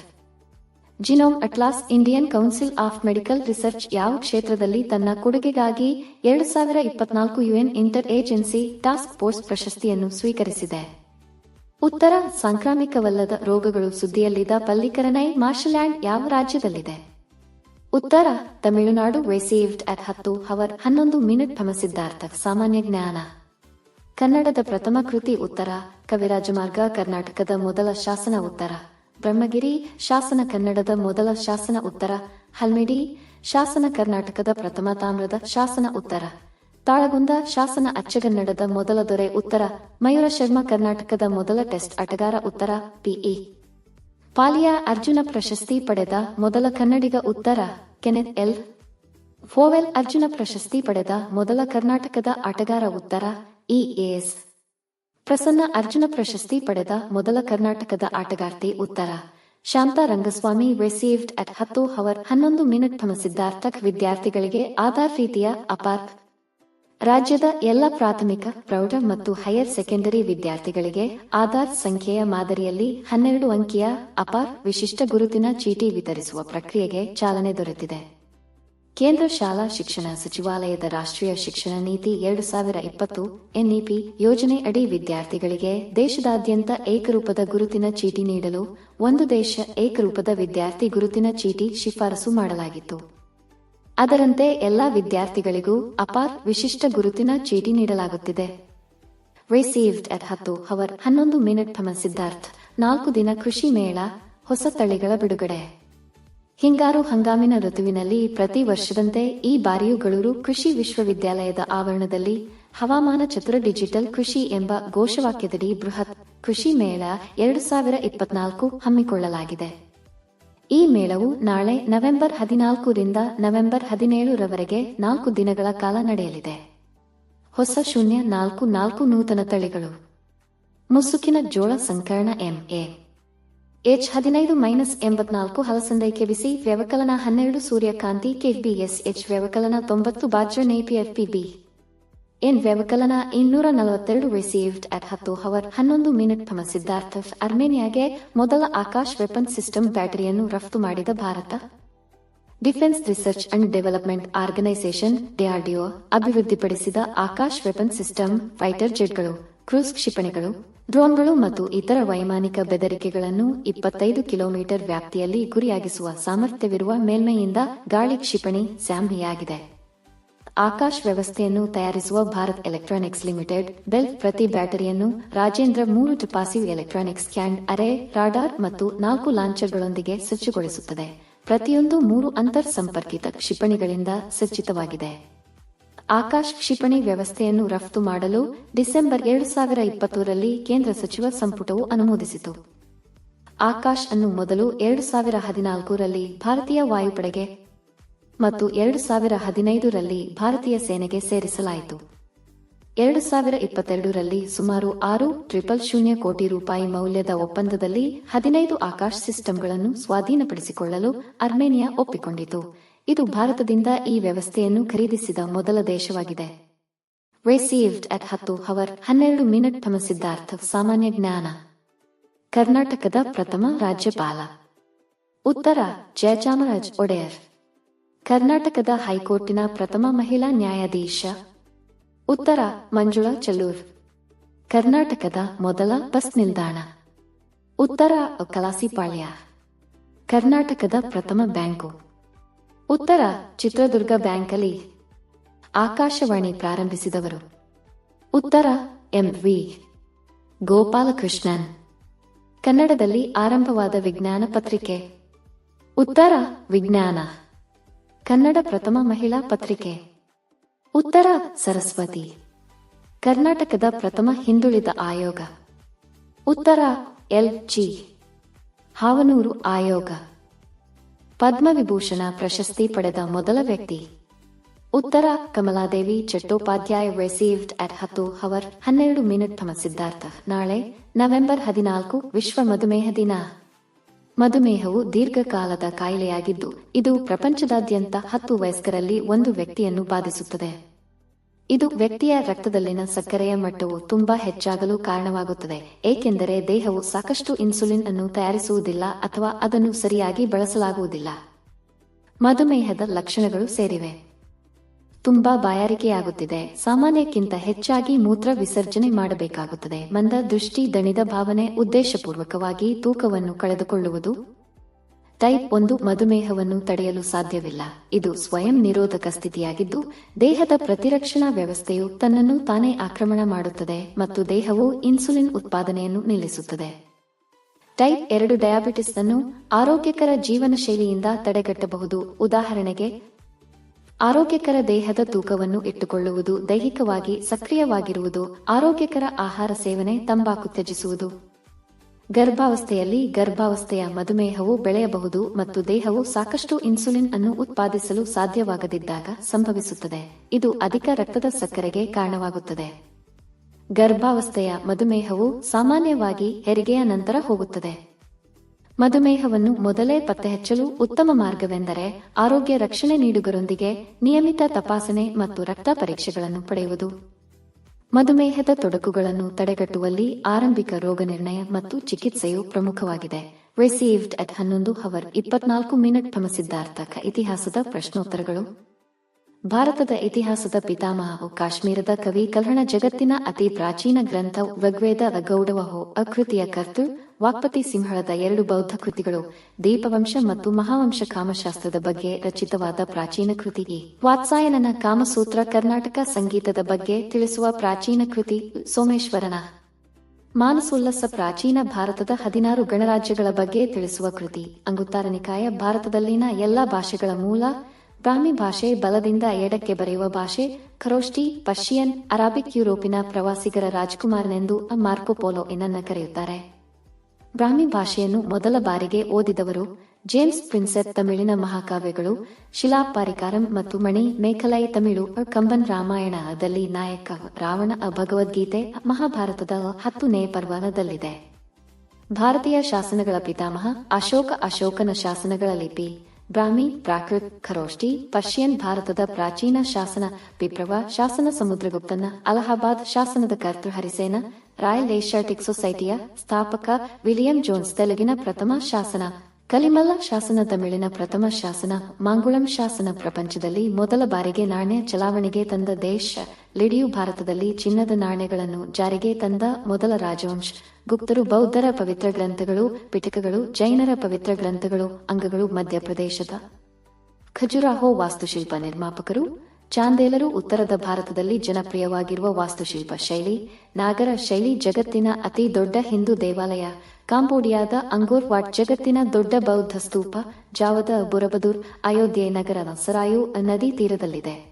Genome atlas Indian Council of Medical Research ಯಾವ ಕ್ಷೇತ್ರದಲ್ಲಿ ತನ್ನ ಕೊಡುಗೆಗಾಗಿ ಎರಡು ಸಾವಿರ ಇಪ್ಪತ್ನಾಲ್ಕು UN Inter Agency Task Force ಪ್ರಶಸ್ತಿಯನ್ನು ಸ್ವೀಕರಿಸಿದೆ? ಉತ್ತರ ಸಾಂಕ್ರಾಮಿಕವಲ್ಲದ ರೋಗಗಳು ಸುದ್ದಿಯಲ್ಲಿದ್ದ ಪಲ್ಲಿಕರನೈ ಮಾರ್ಷಲ್ಯಾಂಡ್ ಯಾವ ರಾಜ್ಯದಲ್ಲಿದೆ? ಉತ್ತರ, ತಮಿಳುನಾಡು ರಿಸೀವ್ಡ್ ಅಟ್ ಹತ್ತು ಹವರ್ ಹನ್ನೊಂದು ಮಿನಿಟ್ ಸಿದ್ಧಾರ್ಥ ಸಾಮಾನ್ಯ ಜ್ಞಾನ. ಕನ್ನಡದ ಪ್ರಥಮ ಕೃತಿ ಉತ್ತರ ಕವಿರಾಜಮಾರ್ಗ ಕರ್ನಾಟಕದ ಮೊದಲ ಶಾಸನ ಉತ್ತರ. ಬ್ರಹ್ಮಗಿರಿ, ಶಾಸನ ಕನ್ನಡದ ಮೊದಲ ಶಾಸನ ಉತ್ತರ. ಹಲ್ಮಿಡಿ, ಶಾಸನ ಕರ್ನಾಟಕದ ಪ್ರಥಮ ತಾಮ್ರದ ಶಾಸನ ಉತ್ತರ. ತಾಳಗುಂದ ಶಾಸನ ಅಚ್ಚಗನ್ನಡದ ಮೊದಲ ದೊರೆ ಉತ್ತರ, ಮಯೂರ ಶರ್ಮಾ ಕರ್ನಾಟಕದ ಮೊದಲ ಟೆಸ್ಟ್ ಆಟಗಾರ ಉತ್ತರ ಪಿಇ ಪಾಲಿಯ ಅರ್ಜುನ ಪ್ರಶಸ್ತಿ ಪಡೆದ ಮೊದಲ ಕನ್ನಡಿಗ ಉತ್ತರ, ಕೆನೆತ್ ಎಲ್. ಫೋವೆಲ್ ಅರ್ಜುನ ಪ್ರಶಸ್ತಿ ಪಡೆದ ಮೊದಲ ಕರ್ನಾಟಕದ ಆಟಗಾರ ಉತ್ತರ ಇಎಸ್ ಪ್ರಸನ್ನ ಅರ್ಜುನ ಪ್ರಶಸ್ತಿ ಪಡೆದ ಮೊದಲ ಕರ್ನಾಟಕದ ಆಟಗಾರ್ತಿ ಉತ್ತರ, ಶಾಂತಾ ರಂಗಸ್ವಾಮಿ ರಿಸೀವ್ಡ್ ಅಟ್ ಹತ್ತು ಹವರ್ ಹನ್ನೊಂದು ಮಿನಿಟ್ ಸಿದ್ಧಾರ್ಥಕ್ ವಿದ್ಯಾರ್ಥಿಗಳಿಗೆ ಆಧಾರ್ ರೀತಿಯ ಅಪಾರ್ ರಾಜ್ಯದ ಎಲ್ಲ ಪ್ರಾಥಮಿಕ, ಪ್ರೌಢ ಮತ್ತು ಹೈಯರ್ ಸೆಕೆಂಡರಿ ವಿದ್ಯಾರ್ಥಿಗಳಿಗೆ ಆಧಾರ್ ಸಂಖ್ಯೆಯ ಮಾದರಿಯಲ್ಲಿ ಹನ್ನೆರಡು ಅಂಕಿಯ ಅಪಾರ್ ವಿಶಿಷ್ಟ ಗುರುತಿನ ಚೀಟಿ ವಿತರಿಸುವ ಪ್ರಕ್ರಿಯೆಗೆ ಚಾಲನೆ ದೊರೆತಿದೆ. ಕೇಂದ್ರ ಶಾಲಾ ಶಿಕ್ಷಣ ಸಚಿವಾಲಯದ ರಾಷ್ಟ್ರೀಯ ಶಿಕ್ಷಣ ನೀತಿ ಎರಡು ಸಾವಿರ ಇಪ್ಪತ್ತು, ಎನ್ಇಪಿ ಯೋಜನೆ ಅಡಿ ವಿದ್ಯಾರ್ಥಿಗಳಿಗೆ ದೇಶದಾದ್ಯಂತ ಏಕರೂಪದ ಗುರುತಿನ ಚೀಟಿ ನೀಡಲು ಒಂದು ದೇಶ ಏಕರೂಪದ ವಿದ್ಯಾರ್ಥಿ ಗುರುತಿನ ಚೀಟಿ ಶಿಫಾರಸು ಮಾಡಲಾಗಿತ್ತು. ಅದರಂತೆ ಎಲ್ಲಾ ವಿದ್ಯಾರ್ಥಿಗಳಿಗೂ ಅಪಾರ್ ವಿಶಿಷ್ಟ ಗುರುತಿನ ಚೀಟಿ ನೀಡಲಾಗುತ್ತಿದೆ. ರಿಸೀವ್ಡ್ ಅಟ್ ಹತ್ತು, ಹವರ್ ಹನ್ನೊಂದು ಮಿನಿಟ್ ಥಮ ಸಿದ್ಧಾರ್ಥ್, ನಾಲ್ಕು ದಿನ ಕೃಷಿ ಮೇಳ, ಹೊಸ ತಳಿಗಳ ಬಿಡುಗಡೆ. ಹಿಂಗಾರು ಹಂಗಾಮಿನ ಋತುವಿನಲ್ಲಿ ಪ್ರತಿ ವರ್ಷದಂತೆ ಈ ಬಾರಿಯೂ ಗಳೂರು ಕೃಷಿ ವಿಶ್ವವಿದ್ಯಾಲಯದ ಆವರಣದಲ್ಲಿ ಹವಾಮಾನ ಚತುರ ಡಿಜಿಟಲ್ ಕೃಷಿ ಎಂಬ ಘೋಷವಾಕ್ಯದಡಿ ಬೃಹತ್ ಕೃಷಿ ಮೇಳ ಎರಡು ಸಾವಿರ ಇಪ್ಪತ್ನಾಲ್ಕು ಹಮ್ಮಿಕೊಳ್ಳಲಾಗಿದೆ. ಈ ಮೇಳವು ನಾಳೆ ನವೆಂಬರ್ ಹದಿನಾಲ್ಕರಿಂದ ನವೆಂಬರ್ ಹದಿನೇಳರವರೆಗೆ ನಾಲ್ಕು ದಿನಗಳ ಕಾಲ ನಡೆಯಲಿದೆ. ಹೊಸ ಶೂನ್ಯ ನಾಲ್ಕು ನಾಲ್ಕು ನೂತನ ತಳಿಗಳು. ಮುಸುಕಿನ ಜೋಳ ಸಂಕರಣ ಎಂಎ ಎಚ್ ಹದಿನೈದು ಮೈನಸ್ ಎಂಬತ್ನಾಲ್ಕು ಹಲಸಂದೈ ಕೆಬಿಸಿ ವ್ಯವಕಲನ ಹನ್ನೆರಡು ಸೂರ್ಯಕಾಂತಿ ಕೆಬಿಎಸ್ ಎಚ್ ವ್ಯವಕಲನ ತೊಂಬತ್ತು ಬಾಜ್ರ ನೇಪಿಎಫ್ಪಿಬಿ ಎನ್ ವ್ಯವಕಲನ ಇನ್ನೂರ ನಲವತ್ತೆರಡು ರಿಸೀವ್ಡ್ ಅಟ್ ಹತ್ತು ಹವರ್ ಹನ್ನೊಂದು ಮಿನಿಟ್ ಥಮ ಸಿದ್ಧಾರ್ಥ್ ಅರ್ಮೇನಿಯಾಗೆ ಮೊದಲ ಆಕಾಶ್ ವೆಪನ್ ಸಿಸ್ಟಮ್ ಬ್ಯಾಟರಿಯನ್ನು ರಫ್ತು ಮಾಡಿದ Bharat. Defence research and development organisation DRDO, ಅಭಿವೃದ್ಧಿಪಡಿಸಿದ ಆಕಾಶ್ ವೆಪನ್ ಸಿಸ್ಟಮ್ ಫೈಟರ್ ಜೆಟ್ಗಳು ಕ್ರೂಸ್ ಕ್ಷಿಪಣಿಗಳು, ಡ್ರೋನ್ಗಳು ಮತ್ತು ಇತರ ವೈಮಾನಿಕ ಬೆದರಿಕೆಗಳನ್ನು ಇಪ್ಪತ್ತೈದು ಕಿಲೋಮೀಟರ್ ವ್ಯಾಪ್ತಿಯಲ್ಲಿ ಗುರಿಯಾಗಿಸುವ ಸಾಮರ್ಥ್ಯವಿರುವ ಮೇಲ್ಮೈಯಿಂದ ಗಾಳಿ ಕ್ಷಿಪಣಿ ಸ್ಯಾಮ್ಹಿಯಾಗಿದೆ ಆಕಾಶ್ ವ್ಯವಸ್ಥೆಯನ್ನು ತಯಾರಿಸುವ ಭಾರತ್ ಎಲೆಕ್ಟ್ರಾನಿಕ್ಸ್ ಲಿಮಿಟೆಡ್, ಬೆಲ್ ಪ್ರತಿ ಬ್ಯಾಟರಿಯನ್ನು ರಾಜೇಂದ್ರ ಮೂರು ಟಪಾಸಿವ್ ಎಲೆಕ್ಟ್ರಾನಿಕ್ಸ್ ಕ್ಯಾಂಡ್ ಅರೆ, ರಾಡಾರ್ ಮತ್ತು ನಾಲ್ಕು ಲಾಂಚರ್ಗಳೊಂದಿಗೆ ಸಜ್ಜುಗೊಳಿಸುತ್ತದೆ. ಪ್ರತಿಯೊಂದು ಮೂರು ಅಂತರ್ ಸಂಪರ್ಕಿತ ಕ್ಷಿಪಣಿಗಳಿಂದ ಸಜ್ಜಿತವಾಗಿದೆ. ಆಕಾಶ್ ಕ್ಷಿಪಣಿ ವ್ಯವಸ್ಥೆಯನ್ನು ರಫ್ತು ಮಾಡಲು ಡಿಸೆಂಬರ್ ಎರಡು ಸಾವಿರ ಇಪ್ಪತ್ತರಲ್ಲಿ ಕೇಂದ್ರ ಸಚಿವ ಸಂಪುಟವು ಅನುಮೋದಿಸಿತು. ಆಕಾಶ್ ಅನ್ನು ಮೊದಲು ಎರಡು ಸಾವಿರ ಹದಿನಾಲ್ಕರಲ್ಲಿ ಭಾರತೀಯ ವಾಯುಪಡೆಗೆ ಮತ್ತು ಎರಡು ಸಾವಿರ ಹದಿನೈದರಲ್ಲಿ ಭಾರತೀಯ ಸೇನೆಗೆ ಸೇರಿಸಲಾಯಿತು. ಎರಡು ಸಾವಿರ ಇಪ್ಪತ್ತೆರಡರಲ್ಲಿ ಸುಮಾರು ಆರು ಟ್ರಿಪಲ್ ಶೂನ್ಯ ಕೋಟಿ ರೂಪಾಯಿ ಮೌಲ್ಯದ ಒಪ್ಪಂದದಲ್ಲಿ ಹದಿನೈದು ಆಕಾಶ್ ಸಿಸ್ಟಂಗಳನ್ನು ಸ್ವಾಧೀನಪಡಿಸಿಕೊಳ್ಳಲು ಅರ್ಮೇನಿಯಾ ಒಪ್ಪಿಕೊಂಡಿತು. ಇದು ಭಾರತದಿಂದ ಈ ವ್ಯವಸ್ಥೆಯನ್ನು ಖರೀದಿಸಿದ ಮೊದಲ ದೇಶವಾಗಿದೆ. ರಿಸೀವ್ಡ್ ಅಟ್ ಹತ್ತು ಹವರ್ ಹನ್ನೆರಡು ಮಿನಿಟ್ ಥಮ ಸಿದ್ಧಾರ್ಥ ಸಾಮಾನ್ಯ ಜ್ಞಾನ. ಕರ್ನಾಟಕದ ಪ್ರಥಮ ರಾಜ್ಯಪಾಲ. ಉತ್ತರ, ಜಯಚಾಮರಾಜ್ ಒಡೆಯರ್. ಕರ್ನಾಟಕದ ಹೈಕೋರ್ಟಿನ ಪ್ರಥಮ ಮಹಿಳಾ ನ್ಯಾಯಾಧೀಶ. ಉತ್ತರ, ಮಂಜುಳಾ ಚಲ್ಲೂರ್. ಕರ್ನಾಟಕದ ಮೊದಲ ಬಸ್ ನಿಲ್ದಾಣ. ಉತ್ತರ, ಕಲಾಸಿಪಾಳ್ಯ. ಕರ್ನಾಟಕದ ಪ್ರಥಮ ಬ್ಯಾಂಕು. ಉತ್ತರ, ಚಿತ್ರದುರ್ಗ ಬ್ಯಾಂಕಲ್ಲಿ ಆಕಾಶವಾಣಿ ಪ್ರಾರಂಭಿಸಿದವರು. ಉತ್ತರ, ಎಂ. ವಿ. ಗೋಪಾಲಕೃಷ್ಣನ್. ಕನ್ನಡದಲ್ಲಿ ಆರಂಭವಾದ ವಿಜ್ಞಾನ ಪತ್ರಿಕೆ. ಉತ್ತರ, ವಿಜ್ಞಾನ. ಕನ್ನಡ ಪ್ರಥಮ ಮಹಿಳಾ ಪತ್ರಿಕೆ. ಉತ್ತರ ಸರಸ್ವತಿ. ಕರ್ನಾಟಕದ ಪ್ರಥಮ ಹಿಂದುಳಿದ ಆಯೋಗ. ಉತ್ತರ ಎಲ್ ಜಿ ಹಾವನೂರು ಆಯೋಗ. ಪದ್ಮವಿಭೂಷಣ ಪ್ರಶಸ್ತಿ ಪಡೆದ ಮೊದಲ ವ್ಯಕ್ತಿ. ಉತ್ತರ ಕಮಲಾದೇವಿ ಚಟ್ಟೋಪಾಧ್ಯಾಯ ರಿಸೀವ್ಡ್ ಅಟ್ ಹತ್ತು ಹವರ್ ಹನ್ನೆರಡು ಮಿನಿಟ್ ಸಿದ್ಧಾರ್ಥ ನಾಳೆ ನವೆಂಬರ್ ಹದಿನಾಲ್ಕು ವಿಶ್ವ ಮಧುಮೇಹ ದಿನ. ಮಧುಮೇಹವು ದೀರ್ಘಕಾಲದ ಕಾಯಿಲೆಯಾಗಿದ್ದು, ಇದು ಪ್ರಪಂಚದಾದ್ಯಂತ ಹತ್ತು ವಯಸ್ಕರಲ್ಲಿ ಒಂದು ವ್ಯಕ್ತಿಯನ್ನು ಬಾಧಿಸುತ್ತದೆ. ಇದು ವ್ಯಕ್ತಿಯ ರಕ್ತದಲ್ಲಿನ ಸಕ್ಕರೆಯ ಮಟ್ಟವು ತುಂಬಾ ಹೆಚ್ಚಾಗಲು ಕಾರಣವಾಗುತ್ತದೆ, ಏಕೆಂದರೆ ದೇಹವು ಸಾಕಷ್ಟು ಇನ್ಸುಲಿನ್ ಅನ್ನು ತಯಾರಿಸುವುದಿಲ್ಲ ಅಥವಾ ಅದನ್ನು ಸರಿಯಾಗಿ ಬಳಸಲಾಗುವುದಿಲ್ಲ. ಮಧುಮೇಹದ ಲಕ್ಷಣಗಳು ಸೇರಿವೆ. ತುಂಬಾ ಬಾಯಾರಿಕೆಯಾಗುತ್ತಿದೆ. ಸಾಮಾನ್ಯಕ್ಕಿಂತ ಹೆಚ್ಚಾಗಿ ಮೂತ್ರ ವಿಸರ್ಜನೆ ಮಾಡಬೇಕಾಗುತ್ತದೆ. ಮಂದ, ದೃಷ್ಟಿ, ದಣಿದ ಭಾವನೆ ಉದ್ದೇಶಪೂರ್ವಕವಾಗಿ ತೂಕವನ್ನು ಕಳೆದುಕೊಳ್ಳುವುದು ಟೈಪ್ ಒಂದು ಮಧುಮೇಹವನ್ನು ತಡೆಯಲು ಸಾಧ್ಯವಿಲ್ಲ. ಇದು ಸ್ವಯಂ ನಿರೋಧಕ ಸ್ಥಿತಿಯಾಗಿದ್ದು, ದೇಹದ ಪ್ರತಿರಕ್ಷಣಾ ವ್ಯವಸ್ಥೆಯು ತನ್ನನ್ನು ತಾನೇ ಆಕ್ರಮಣ ಮಾಡುತ್ತದೆ ಮತ್ತು ದೇಹವು ಇನ್ಸುಲಿನ್ ಉತ್ಪಾದನೆಯನ್ನು ನಿಲ್ಲಿಸುತ್ತದೆ. ಟೈಪ್ ಎರಡು ಡಯಾಬಿಟಿಸ್ ಅನ್ನು ಆರೋಗ್ಯಕರ ಜೀವನ ಶೈಲಿಯಿಂದ ತಡೆಗಟ್ಟಬಹುದು. ಉದಾಹರಣೆಗೆ ಆರೋಗ್ಯಕರ ದೇಹದ ತೂಕವನ್ನು ಇಟ್ಟುಕೊಳ್ಳುವುದು, ದೈಹಿಕವಾಗಿ ಸಕ್ರಿಯವಾಗಿರುವುದು, ಆರೋಗ್ಯಕರ ಆಹಾರ ಸೇವನೆ, ತಂಬಾಕು ತ್ಯಜಿಸುವುದು. ಗರ್ಭಾವಸ್ಥೆಯಲ್ಲಿ ಗರ್ಭಾವಸ್ಥೆಯ ಮಧುಮೇಹವು ಬೆಳೆಯಬಹುದು ಮತ್ತು ದೇಹವು ಸಾಕಷ್ಟು ಇನ್ಸುಲಿನ್ ಅನ್ನು ಉತ್ಪಾದಿಸಲು ಸಾಧ್ಯವಾಗದಿದ್ದಾಗ ಸಂಭವಿಸುತ್ತದೆ. ಇದು ಅಧಿಕ ರಕ್ತದ ಸಕ್ಕರೆಗೆ ಕಾರಣವಾಗುತ್ತದೆ. ಗರ್ಭಾವಸ್ಥೆಯ ಮಧುಮೇಹವು ಸಾಮಾನ್ಯವಾಗಿ ಹೆರಿಗೆಯ ನಂತರ ಹೋಗುತ್ತದೆ. ಮಧುಮೇಹವನ್ನು ಮೊದಲೇ ಪತ್ತೆಹಚ್ಚಲು ಉತ್ತಮ ಮಾರ್ಗವೆಂದರೆ ಆರೋಗ್ಯ ರಕ್ಷಣೆ ನೀಡುಗರೊಂದಿಗೆ ನಿಯಮಿತ ತಪಾಸಣೆ ಮತ್ತು ರಕ್ತ ಪರೀಕ್ಷೆಗಳನ್ನು ಪಡೆಯುವುದು. ಮಧುಮೇಹದ ತೊಡಕುಗಳನ್ನು ತಡೆಗಟ್ಟುವಲ್ಲಿ ಆರಂಭಿಕ ರೋಗ ನಿರ್ಣಯ ಮತ್ತು ಚಿಕಿತ್ಸೆಯು ಪ್ರಮುಖವಾಗಿದೆ. ರಿಸೀವ್ಡ್ ಅಟ್ ಹನ್ನೊಂದು ಹವರ್ ಇಪ್ಪತ್ನಾಲ್ಕು ಮಿನಿಟ್ ಸಿದ್ಧಾರ್ಥಕ ಇತಿಹಾಸದ ಪ್ರಶ್ನೋತ್ತರಗಳು. ಭಾರತದ ಇತಿಹಾಸದ ಪಿತಾಮಹ ಕಾಶ್ಮೀರದ ಕವಿ ಕಲ್ಹಣ ಜಗತ್ತಿನ ಅತಿ ಪ್ರಾಚೀನ ಗ್ರಂಥ ಋಗ್ವೇದ ಗೌಡವಹೋ, ಅಕೃತಿಯ ಕರ್ತು ವಾಕ್ಪತಿ ಸಿಂಹಳದ ಎರಡು ಬೌದ್ಧ ಕೃತಿಗಳು, ದೀಪವಂಶ ಮತ್ತು ಮಹಾವಂಶ ಕಾಮಶಾಸ್ತ್ರದ ಬಗ್ಗೆ ರಚಿತವಾದ ಪ್ರಾಚೀನ ಕೃತಿ ವಾತ್ಸಾಯನನ ಕಾಮಸೂತ್ರ ಕರ್ನಾಟಕ ಸಂಗೀತದ ಬಗ್ಗೆ ತಿಳಿಸುವ ಪ್ರಾಚೀನ ಕೃತಿ ಸೋಮೇಶ್ವರನ. ಮಾನಸೋಲ್ಲಸ ಪ್ರಾಚೀನ ಭಾರತದ ಹದಿನಾರು ಗಣರಾಜ್ಯಗಳ ಬಗ್ಗೆ ತಿಳಿಸುವ ಕೃತಿ. ಅಂಗುತ್ತಾರ ನಿಕಾಯ ಭಾರತದಲ್ಲಿನ ಎಲ್ಲಾ ಭಾಷೆಗಳ ಮೂಲ ಬ್ರಾಹ್ಮಿ ಭಾಷೆ ಬಲದಿಂದ ಎಡಕ್ಕೆ ಬರೆಯುವ ಭಾಷೆ ಖರೋಷ್ಟಿ ಪರ್ಷಿಯನ್, ಅರಾಬಿಕ್ ಯುರೋಪಿನ ಪ್ರವಾಸಿಗರ ರಾಜಕುಮಾರನೆಂದು ಮಾರ್ಕೊಪೋಲೋ ಏನನ್ನ ಕರೆಯುತ್ತಾರೆ. ಬ್ರಾಹ್ಮಿ ಭಾಷೆಯನ್ನು ಮೊದಲ ಬಾರಿಗೆ ಓದಿದವರು ಜೇಮ್ಸ್ ಪ್ರಿನ್ಸೆಪ್ ತಮಿಳಿನ ಮಹಾಕಾವ್ಯಗಳು ಶಿಲಾಪಾರಿಕಾರಂ ಮತ್ತು ಮಣಿ ಮೇಖಲೈ ತಮಿಳು ಕಂಬನ್ ರಾಮಾಯಣದಲ್ಲಿ ನಾಯಕ ರಾವಣ ಭಗವದ್ಗೀತೆ ಮಹಾಭಾರತದ ಹತ್ತನೇ ಪರ್ವದಲ್ಲಿದೆ. ಭಾರತೀಯ ಶಾಸನಗಳ ಪಿತಾಮಹ ಅಶೋಕ ಅಶೋಕನ ಶಾಸನಗಳ ಲಿಪಿ ಬ್ರಾಹ್ಮಿ ಪ್ರಾಕೃತ್ ಖರೋಷ್ಟಿ ಪರ್ಷಿಯನ್ ಭಾರತದ ಪ್ರಾಚೀನ ಶಾಸನ ವಿಪ್ರವ, ಶಾಸನ ಸಮುದ್ರಗುಪ್ತನ, ಅಲಹಾಬಾದ್ ಶಾಸನದ ಕರ್ತೃ ಹರಿಸೇನ, ರಾಯಲ್ ಏಷ್ಯಾಟಿಕ್ ಸೊಸೈಟಿಯ ಸ್ಥಾಪಕ ವಿಲಿಯಂ ಜೋನ್ಸ್ ತೆಲುಗಿನ ಪ್ರಥಮ ಶಾಸನ ಕಲಿಮಲ್ಲ ಶಾಸನ ತಮಿಳಿನ ಪ್ರಥಮ ಶಾಸನ, ಮಾಂಗುಳಂ ಶಾಸನ ಪ್ರಪಂಚದಲ್ಲಿ ಮೊದಲ ಬಾರಿಗೆ ನಾಣ್ಯ ಚಲಾವಣೆಗೆ ತಂದ ದೇಶ, ಲಿಡಿಯು ಭಾರತದಲ್ಲಿ ಚಿನ್ನದ ನಾಣ್ಯಗಳನ್ನು ಜಾರಿಗೆ ತಂದ ಮೊದಲ ರಾಜವಂಶ. ಗುಪ್ತರು ಬೌದ್ಧರ ಪವಿತ್ರ ಗ್ರಂಥಗಳು, ಪಿಟಕಗಳು, ಜೈನರ ಪವಿತ್ರ ಗ್ರಂಥಗಳು, ಅಂಗಗಳು ಮಧ್ಯಪ್ರದೇಶದ. ಖಜುರಾಹೋ ವಾಸ್ತುಶಿಲ್ಪ ನಿರ್ಮಾಪಕರು ಚಾಂದೇಲರು ಉತ್ತರದ ಭಾರತದಲ್ಲಿ ಜನಪ್ರಿಯವಾಗಿರುವ ವಾಸ್ತುಶಿಲ್ಪ ಶೈಲಿ, ನಾಗರ ಶೈಲಿ ಜಗತ್ತಿನ ಅತಿ ದೊಡ್ಡ ಹಿಂದೂ ದೇವಾಲಯ, ಕಾಂಬೋಡಿಯಾದ ಅಂಗೋರ್ ವಾಟ್ ಜಗತ್ತಿನ ದೊಡ್ಡ ಬೌದ್ಧ ಸ್ತೂಪ, ಜಾವದ ಬುರಬದೂರ್, ಅಯೋಧ್ಯೆ ನಗರದ ಸರಾಯು ನದಿ ತೀರದಲ್ಲಿದೆ.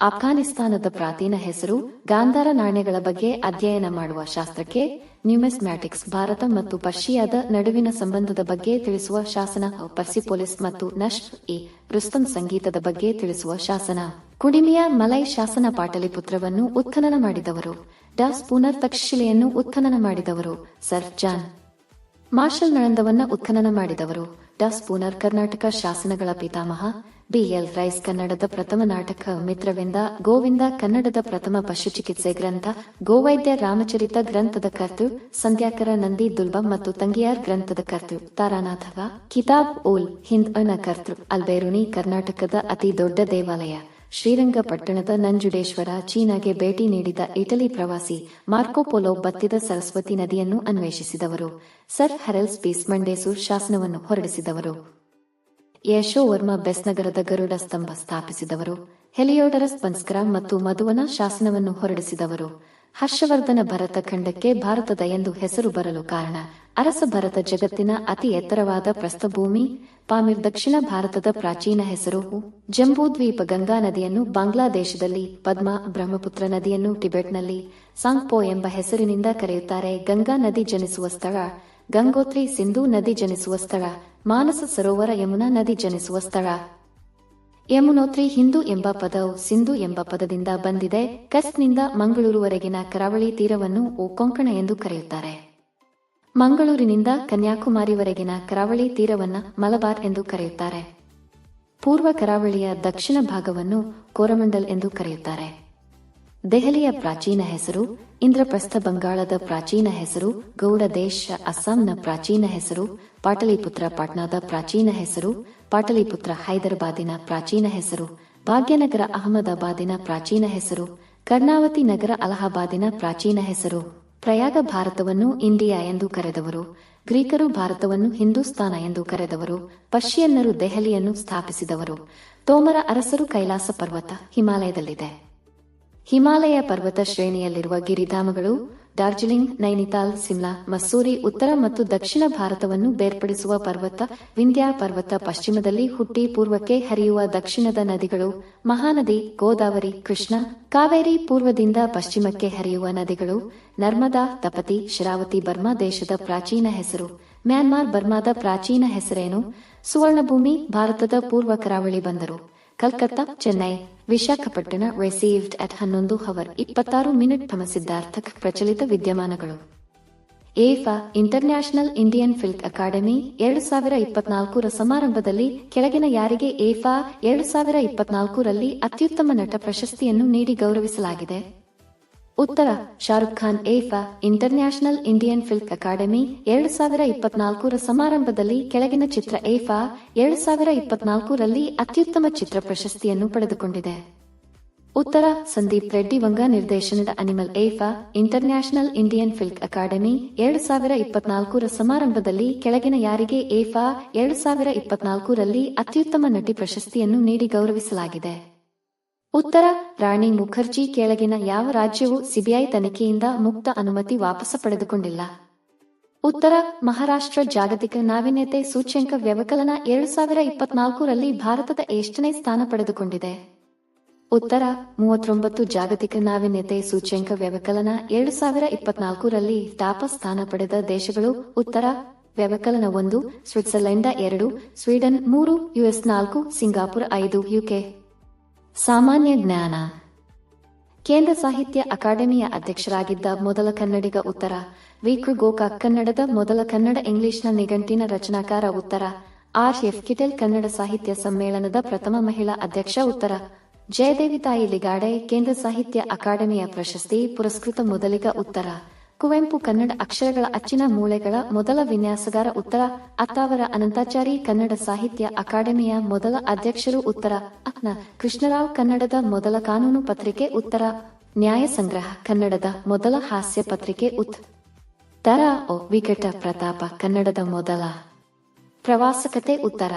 ಅಫ್ಘಾನಿಸ್ತಾನದ ಪ್ರಾಚೀನ ಹೆಸರು ಗಾಂಧಾರ ನಾಣ್ಯಗಳ ಬಗ್ಗೆ ಅಧ್ಯಯನ ಮಾಡುವ ಶಾಸ್ತ್ರಕ್ಕೆ ನ್ಯೂಮೆಸ್ಮ್ಯಾಟಿಕ್ಸ್ ಭಾರತ ಮತ್ತು ಪರ್ಷಿಯಾದ ನಡುವಿನ ಸಂಬಂಧದ ಬಗ್ಗೆ ತಿಳಿಸುವ ಶಾಸನ ಪರ್ಸಿಪೊಲಿಸ್ ಮತ್ತು ನಶ್ ಇ ರುಸ್ತಂ ಸಂಗೀತದ ಬಗ್ಗೆ ತಿಳಿಸುವ ಶಾಸನ. ಕುಡಿಮಿಯ ಮಲೈ ಶಾಸನ ಪಾಟಲಿಪುತ್ರವನ್ನು ಉತ್ಖನನ ಮಾಡಿದವರು. ಡಾಸ್ ಪುನರ್ ತಕ್ಷಶಿಲೆಯನ್ನು ಉತ್ಖನನ ಮಾಡಿದವರು. Sir John. ಮಾರ್ಷಲ್ ನಳಂದವನ್ನ ಉತ್ಖನನ ಮಾಡಿದವರು. ಡಾಸ್ ಪೂನರ್ ಕರ್ನಾಟಕ ಶಾಸನಗಳ ಪಿತಾಮಹ. ಬಿಎಲ್ ರೈಸ್ ಕನ್ನಡದ ಪ್ರಥಮ ನಾಟಕ ಮಿತ್ರವೆಂದ ಗೋವಿಂದ ಕನ್ನಡದ ಪ್ರಥಮ ಪಶು ಚಿಕಿತ್ಸೆ ಗ್ರಂಥ ಗೋವೈದ್ಯ ರಾಮಚರಿತ ಗ್ರಂಥದ ಕರ್ತು ಸಂಧ್ಯಾಕರ ನಂದಿ ದುಲ್ಬ ಮತ್ತು ತಂಗಿಯಾರ್ ಗ್ರಂಥದ ಕರ್ತು ತಾರಾನಾಥವ ಕಿತಾಬ್ ಉಲ್ ಹಿಂದ್ ಅನ ಕರ್ತೃ ಅಲ್ಬೇರುನಿ ಕರ್ನಾಟಕದ ಅತಿ ದೊಡ್ಡ ದೇವಾಲಯ ಶ್ರೀರಂಗಪಟ್ಟಣದ ನಂಜುಡೇಶ್ವರ ಚೀನಾಗೆ ಭೇಟಿ ನೀಡಿದ ಇಟಲಿ ಪ್ರವಾಸಿ ಮಾರ್ಕೋಪೋಲೋ ಬತ್ತಿದ ಸರಸ್ವತಿ ನದಿಯನ್ನು ಅನ್ವೇಷಿಸಿದವರು ಸರ್ ಹೆರಲ್ಸ್ ಪೀಸ್ ಮಂಡೇಸೂರ್ ಶಾಸನವನ್ನು ಹೊರಡಿಸಿದವರು ಯಶೋವರ್ಮ ಬೆಸ್ನಗರದ ಗರುಡ ಸ್ತಂಭ ಸ್ಥಾಪಿಸಿದವರು ಹೆಲಿಯೋಡರಸ್ ಪನ್ಸ್ಕರ ಮತ್ತು ಮಧುವನ ಶಾಸನವನ್ನು ಹೊರಡಿಸಿದವರು. ಹರ್ಷವರ್ಧನ ಭರತ ಖಂಡಕ್ಕೆ ಭಾರತದ ಎಂದು ಹೆಸರು ಬರಲು ಕಾರಣ, ಅರಸ ಭರತ ಜಗತ್ತಿನ ಅತಿ ಎತ್ತರವಾದ ಪ್ರಸ್ಥಭೂಮಿ, ಪಾಮಿರ್ ದಕ್ಷಿಣ ಭಾರತದ ಪ್ರಾಚೀನ ಹೆಸರು ಜಂಬೂದ್ವೀಪ ಗಂಗಾ ನದಿಯನ್ನು ಬಾಂಗ್ಲಾದೇಶದಲ್ಲಿ ಪದ್ಮ ಬ್ರಹ್ಮಪುತ್ರ ನದಿಯನ್ನು ಟಿಬೆಟ್ನಲ್ಲಿ ಸಾಂಗ್ಪೋ ಎಂಬ ಹೆಸರಿನಿಂದ ಕರೆಯುತ್ತಾರೆ. ಗಂಗಾ ನದಿ ಜನಿಸುವ ಸ್ಥಳ ಗಂಗೋತ್ರಿ ಸಿಂಧೂ ನದಿ ಜನಿಸುವ ಸ್ಥಳ ಮಾನಸ ಸರೋವರ ಯಮುನಾ ನದಿ ಜನಿಸುವ ಸ್ಥಳ ಯಮುನೋತ್ರಿ ಹಿಂದೂ ಎಂಬ ಪದವು ಸಿಂಧು ಎಂಬ ಪದದಿಂದ ಬಂದಿದೆ ಕಸ್ನಿಂದ ಮಂಗಳೂರುವರೆಗಿನ ಕರಾವಳಿ ತೀರವನ್ನು ಓ ಕೊಂಕಣ ಎಂದು ಕರೆಯುತ್ತಾರೆ. ಮಂಗಳೂರಿನಿಂದ ಕನ್ಯಾಕುಮಾರಿವರೆಗಿನ ಕರಾವಳಿ ತೀರವನ್ನ ಮಲಬಾರ್ ಎಂದು ಕರೆಯುತ್ತಾರೆ. ಪೂರ್ವ ಕರಾವಳಿಯ ದಕ್ಷಿಣ ಭಾಗವನ್ನು ಕೋರಮಂಡಲ್ ಎಂದು ಕರೆಯುತ್ತಾರೆ. ದೆಹಲಿಯ ಪ್ರಾಚೀನ ಹೆಸರು ಇಂದ್ರಪ್ರಸ್ಥ ಬಂಗಾಳದ ಪ್ರಾಚೀನ ಹೆಸರು, ಗೌಡ ದೇಶ ಅಸ್ಸಾಂನ ಪ್ರಾಚೀನ ಹೆಸರು, ಪಾಟಲಿಪುತ್ರ ಪಾಟ್ನಾದ ಪ್ರಾಚೀನ ಹೆಸರು, ಪಾಟಲಿಪುತ್ರ ಹೈದರಾಬಾದಿನ ಪ್ರಾಚೀನ ಹೆಸರು, ಭಾಗ್ಯನಗರ ಅಹಮದಾಬಾದಿನ ಪ್ರಾಚೀನ ಹೆಸರು, ಕರ್ಣಾವತಿ ನಗರ ಅಲಹಾಬಾದಿನ ಪ್ರಾಚೀನ ಹೆಸರು. ಪ್ರಯಾಗ ಭಾರತವನ್ನು ಇಂಡಿಯಾ ಎಂದು ಕರೆದವರು, ಗ್ರೀಕರು ಭಾರತವನ್ನು ಹಿಂದೂಸ್ತಾನ ಎಂದು ಕರೆದವರು, ಪರ್ಷಿಯನ್ನರು ದೆಹಲಿಯನ್ನು ಸ್ಥಾಪಿಸಿದವರು. ತೋಮರ ಅರಸರು ಕೈಲಾಸ ಪರ್ವತ ಹಿಮಾಲಯದಲ್ಲಿದೆ. ಹಿಮಾಲಯ ಪರ್ವತ ಶ್ರೇಣಿಯಲ್ಲಿರುವ ಗಿರಿಧಾಮಗಳು ಡಾರ್ಜಿಲಿಂಗ್, ನೈನಿತಾಲ್, ಸಿಮ್ಲಾ, ಮಸ್ಸೂರಿ, ಉತ್ತರ ಮತ್ತು ದಕ್ಷಿಣ ಭಾರತವನ್ನು ಬೇರ್ಪಡಿಸುವ ಪರ್ವತ, ವಿಂಧ್ಯ ಪರ್ವತ, ಪಶ್ಚಿಮದಲ್ಲಿ ಹುಟ್ಟಿ ಪೂರ್ವಕ್ಕೆ ಹರಿಯುವ ದಕ್ಷಿಣದ ನದಿಗಳು, ಮಹಾನದಿ, ಗೋದಾವರಿ, ಕೃಷ್ಣ, ಕಾವೇರಿ ಪೂರ್ವದಿಂದ ಪಶ್ಚಿಮಕ್ಕೆ ಹರಿಯುವ ನದಿಗಳು, ನರ್ಮದಾ, ತಪತಿ, ಶರಾವತಿ, ಬರ್ಮಾ ದೇಶದ ಪ್ರಾಚೀನ ಹೆಸರು. ಮ್ಯಾನ್ಮಾರ್, ಬರ್ಮಾದ ಪ್ರಾಚೀನ ಹೆಸರೇನು? ಸುವರ್ಣಭೂಮಿ, ಭಾರತದ ಪೂರ್ವ ಕರಾವಳಿ ಬಂದರು. ಕಲ್ಕತ್ತಾ, ಚೆನ್ನೈ. ವಿಶಾಖಪಟ್ಟಣ ರಿಸೀವ್ಡ್ ಅಟ್ ಹನ್ನೊಂದು ಹವರ್ ಇಪ್ಪತ್ತಾರು ಮಿನಿಟ್ ತಮ್ಮ ಸಿದ್ಧಾರ್ಥಕ್ ಪ್ರಚಲಿತ ವಿದ್ಯಮಾನಗಳು. IIFA International Indian Film Academy ಎರಡು ಸಾವಿರ ಇಪ್ಪತ್ನಾಲ್ಕರ ಸಮಾರಂಭದಲ್ಲಿ ಕೆಳಗಿನ ಯಾರಿಗೆ ಏಫಾ ಎರಡು ಸಾವಿರ ಇಪ್ಪತ್ನಾಲ್ಕರಲ್ಲಿ ಅತ್ಯುತ್ತಮ ನಟ ಪ್ರಶಸ್ತಿಯನ್ನು ನೀಡಿ ಗೌರವಿಸಲಾಗಿದೆ. ಉತ್ತರ, Shahrukh Khan IIFA International Indian Film Academy ಎರಡು ಸಾವಿರ ಇಪ್ಪತ್ನಾಲ್ಕರ ಸಮಾರಂಭದಲ್ಲಿ ಕೆಳಗಿನ ಚಿತ್ರ ಏಫಾ ಎರಡು ಸಾವಿರ ಇಪ್ಪತ್ನಾಲ್ಕರಲ್ಲಿ ಅತ್ಯುತ್ತಮ ಚಿತ್ರ ಪ್ರಶಸ್ತಿಯನ್ನು ಪಡೆದುಕೊಂಡಿದೆ. ಉತ್ತರ, ಸಂದೀಪ್ ರೆಡ್ಡಿ ವಂಗ ನಿರ್ದೇಶನದ Animal IIFA International Indian Film Academy ಎರಡು ಸಾವಿರ ಇಪ್ಪತ್ನಾಲ್ಕರ ಸಮಾರಂಭದಲ್ಲಿ ಕೆಳಗಿನ ಯಾರಿಗೆ ಏಫಾ ಎರಡು ಸಾವಿರ ಇಪ್ಪತ್ನಾಲ್ಕರಲ್ಲಿ ಅತ್ಯುತ್ತಮ ನಟಿ ಪ್ರಶಸ್ತಿಯನ್ನು ನೀಡಿ ಗೌರವಿಸಲಾಗಿದೆ. ಉತ್ತರ, ರಾಣಿ ಮುಖರ್ಜಿ ಕೆಳಗಿನ ಯಾವ ರಾಜ್ಯವು ಸಿಬಿಐ ತನಿಖೆಯಿಂದ ಮುಕ್ತ ಅನುಮತಿ ವಾಪಸ ಪಡೆದುಕೊಂಡಿಲ್ಲ? ಉತ್ತರ, ಮಹಾರಾಷ್ಟ್ರ ಜಾಗತಿಕ ನಾವೀನ್ಯತೆ ಸೂಚ್ಯಂಕ ವ್ಯವಕಲನ ಎರಡು ಸಾವಿರ ಇಪ್ಪತ್ನಾಲ್ಕರಲ್ಲಿ ಭಾರತದ ಎಷ್ಟನೇ ಸ್ಥಾನ ಪಡೆದುಕೊಂಡಿದೆ? ಉತ್ತರ, ಮೂವತ್ತೊಂಬತ್ತು ಜಾಗತಿಕ ನಾವೀನ್ಯತೆ ಸೂಚ್ಯಂಕ ವ್ಯವಕಲನ ಎರಡು ಸಾವಿರ ಇಪ್ಪತ್ನಾಲ್ಕರಲ್ಲಿ ಟಾಪ ಸ್ಥಾನ ಪಡೆದ ದೇಶಗಳು ಉತ್ತರ, ವ್ಯವಕಲನ ಒಂದು ಸ್ವಿಟ್ಜರ್ಲೆಂಡ್ ಎರಡು, ಸ್ವೀಡನ್ ಮೂರು, ಯುಎಸ್ ನಾಲ್ಕು, ಸಿಂಗಾಪುರ್ ಐದು, ಯುಕೆ. ಸಾಮಾನ್ಯ ಜ್ಞಾನ. ಕೇಂದ್ರ ಸಾಹಿತ್ಯ ಅಕಾಡೆಮಿಯ ಅಧ್ಯಕ್ಷರಾಗಿದ್ದ ಮೊದಲ ಕನ್ನಡಿಗ ಉತ್ತರ, ವಿ. ಕೃ. ಗೋಕಾಕ್ ಕನ್ನಡದ ಮೊದಲ ಕನ್ನಡ ಇಂಗ್ಲಿಷ್ನ ನಿಘಂಟಿನ ರಚನಾಕಾರ ಉತ್ತರ, ಆರ್. ಎಫ್. ಕಿಟೆಲ್ ಕನ್ನಡ ಸಾಹಿತ್ಯ ಸಮ್ಮೇಳನದ ಪ್ರಥಮ ಮಹಿಳಾ ಅಧ್ಯಕ್ಷ ಉತ್ತರ, ಜಯದೇವಿ ತಾಯಿ ಲಿಗಾಡೆ ಕೇಂದ್ರ ಸಾಹಿತ್ಯ ಅಕಾಡೆಮಿಯ ಪ್ರಶಸ್ತಿ ಪುರಸ್ಕೃತ ಮೊದಲಿಗ ಉತ್ತರ. ಕುವೆಂಪು ಕನ್ನಡ ಅಕ್ಷರಗಳ ಅಚ್ಚಿನ ಮೂಳೆಗಳ ಮೊದಲ ವಿನ್ಯಾಸಗಾರ ಉತ್ತರ ಅತ್ತಾವರ ಅನಂತಾಚಾರಿ ಕನ್ನಡ ಸಾಹಿತ್ಯ ಅಕಾಡೆಮಿಯ ಮೊದಲ ಅಧ್ಯಕ್ಷರು ಉತ್ತರ ಅತ್ನ ಕೃಷ್ಣರಾವ್ ಕನ್ನಡದ ಮೊದಲ ಕಾನೂನು ಪತ್ರಿಕೆ ಉತ್ತರ, ನ್ಯಾಯ ಸಂಗ್ರಹ ಕನ್ನಡದ ಮೊದಲ ಹಾಸ್ಯ ಪತ್ರಿಕೆ ಉತ್. ತರ ಓ ವಿಕಟ ಪ್ರತಾಪ ಕನ್ನಡದ ಮೊದಲ. ಪ್ರವಾಸಕತೆ ಉತ್ತರ,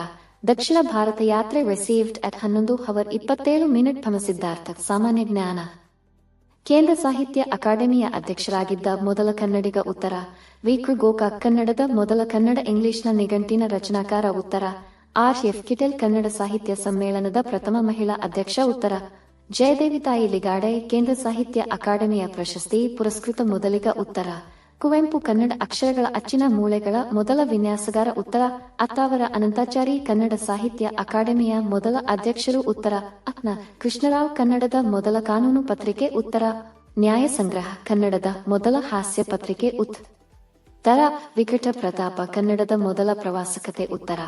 ದಕ್ಷಿಣ ಭಾರತ ಯಾತ್ರೆ ರಿಸೀವ್ಡ್ ಅಟ್ ಹನ್ನೊಂದು ಹವರ್ ಇಪ್ಪತ್ತೇಳು ಮಿನಿಟ್ ಸಿದ್ಧಾರ್ಥ ಸಾಮಾನ್ಯ ಜ್ಞಾನ. ಕೇಂದ್ರ ಸಾಹಿತ್ಯ ಅಕಾಡೆಮಿಯ ಅಧ್ಯಕ್ಷರಾಗಿದ್ದ ಮೊದಲ ಕನ್ನಡಿಗ ಉತ್ತರ ವಿಕೃ ಗೋಕಾಕ್ ಕನ್ನಡದ ಮೊದಲ ಕನ್ನಡ ಇಂಗ್ಲಿಷ್ನ ನಿಘಂಟಿನ ರಚನಾಕಾರ ಉತ್ತರ, ಆರ್. ಎಫ್. ಕಿಟೆಲ್ ಕನ್ನಡ ಸಾಹಿತ್ಯ ಸಮ್ಮೇಳನದ ಪ್ರಥಮ ಮಹಿಳಾ ಅಧ್ಯಕ್ಷ ಉತ್ತರ, ಜಯದೇವಿ ತಾಯಿ ಲಿಗಾಡೆ ಕೇಂದ್ರ ಸಾಹಿತ್ಯ ಅಕಾಡೆಮಿಯ ಪ್ರಶಸ್ತಿ, ಪುರಸ್ಕೃತ ಮೊದಲಿಗ ಉತ್ತರ ಕುವೆಂಪು ಕನ್ನಡ ಅಕ್ಷರಗಳ ಅಚ್ಚಿನ ಮೂಳೆಗಳ ಮೊದಲ ವಿನ್ಯಾಸಗಾರ ಉತ್ತರ, ಅತ್ತಾವರ ಅನಂತಾಚಾರಿ ಕನ್ನಡ ಸಾಹಿತ್ಯ ಅಕಾಡೆಮಿಯ ಮೊದಲ ಅಧ್ಯಕ್ಷರು ಉತ್ತರ ಅತ್ನ ಕೃಷ್ಣರಾವ್ ಕನ್ನಡದ ಮೊದಲ ಕಾನೂನು ಪತ್ರಿಕೆ ಉತ್ತರ, ನ್ಯಾಯ ಸಂಗ್ರಹ ಕನ್ನಡದ ಮೊದಲ ಹಾಸ್ಯ ಪತ್ರಿಕೆ ಉತ್ತರ ವಿಕಟ ಪ್ರತಾಪ ಕನ್ನಡದ ಮೊದಲ ಪ್ರವಾಸಕತೆ ಉತ್ತರ,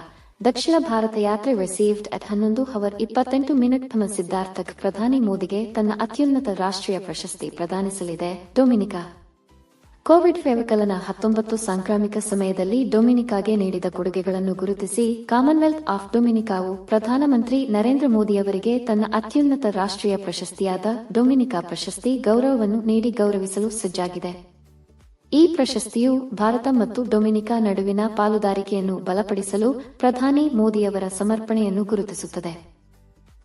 ದಕ್ಷಿಣ ಭಾರತ ಯಾತ್ರೆ ರಿಸೀವ್ಡ್ ಅಟ್ ಹನ್ನೊಂದು ಹವರ್ ಇಪ್ಪತ್ತೆಂಟು ಮಿನಿಟ್ ತಮ್ಮ ಸಿದ್ಧಾರ್ಥಕ್ ಪ್ರಧಾನಿ ಮೋದಿಗೆ ತನ್ನ ಅತ್ಯುನ್ನತ ರಾಷ್ಟ್ರೀಯ ಪ್ರಶಸ್ತಿ ಪ್ರದಾನಿಸಲಿದೆ. ಡೊಮಿನಿಕಾ ಕೋವಿಡ್ ವ್ಯವಕಲನ ಹತ್ತೊಂಬತ್ತು ಸಾಂಕ್ರಾಮಿಕ ಸಮಯದಲ್ಲಿ ಡೊಮಿನಿಕಾಗೆ ನೀಡಿದ ಕೊಡುಗೆಗಳನ್ನು ಗುರುತಿಸಿ ಕಾಮನ್ವೆಲ್ತ್ ಆಫ್ ಡೊಮಿನಿಕಾವು ಪ್ರಧಾನಮಂತ್ರಿ ನರೇಂದ್ರ ಮೋದಿಯವರಿಗೆ ತನ್ನ ಅತ್ಯುನ್ನತ ರಾಷ್ಟ್ರೀಯ ಪ್ರಶಸ್ತಿಯಾದ ಡೊಮಿನಿಕಾ ಪ್ರಶಸ್ತಿ ಗೌರವವನ್ನು ನೀಡಿ ಗೌರವಿಸಲು ಸಜ್ಜಾಗಿದೆ. ಈ ಪ್ರಶಸ್ತಿಯು ಭಾರತ ಮತ್ತು ಡೊಮಿನಿಕಾ ನಡುವಿನ ಪಾಲುದಾರಿಕೆಯನ್ನು ಬಲಪಡಿಸಲು ಪ್ರಧಾನಿ ಮೋದಿಯವರ ಸಮರ್ಪಣೆಯನ್ನು ಗುರುತಿಸುತ್ತದೆ.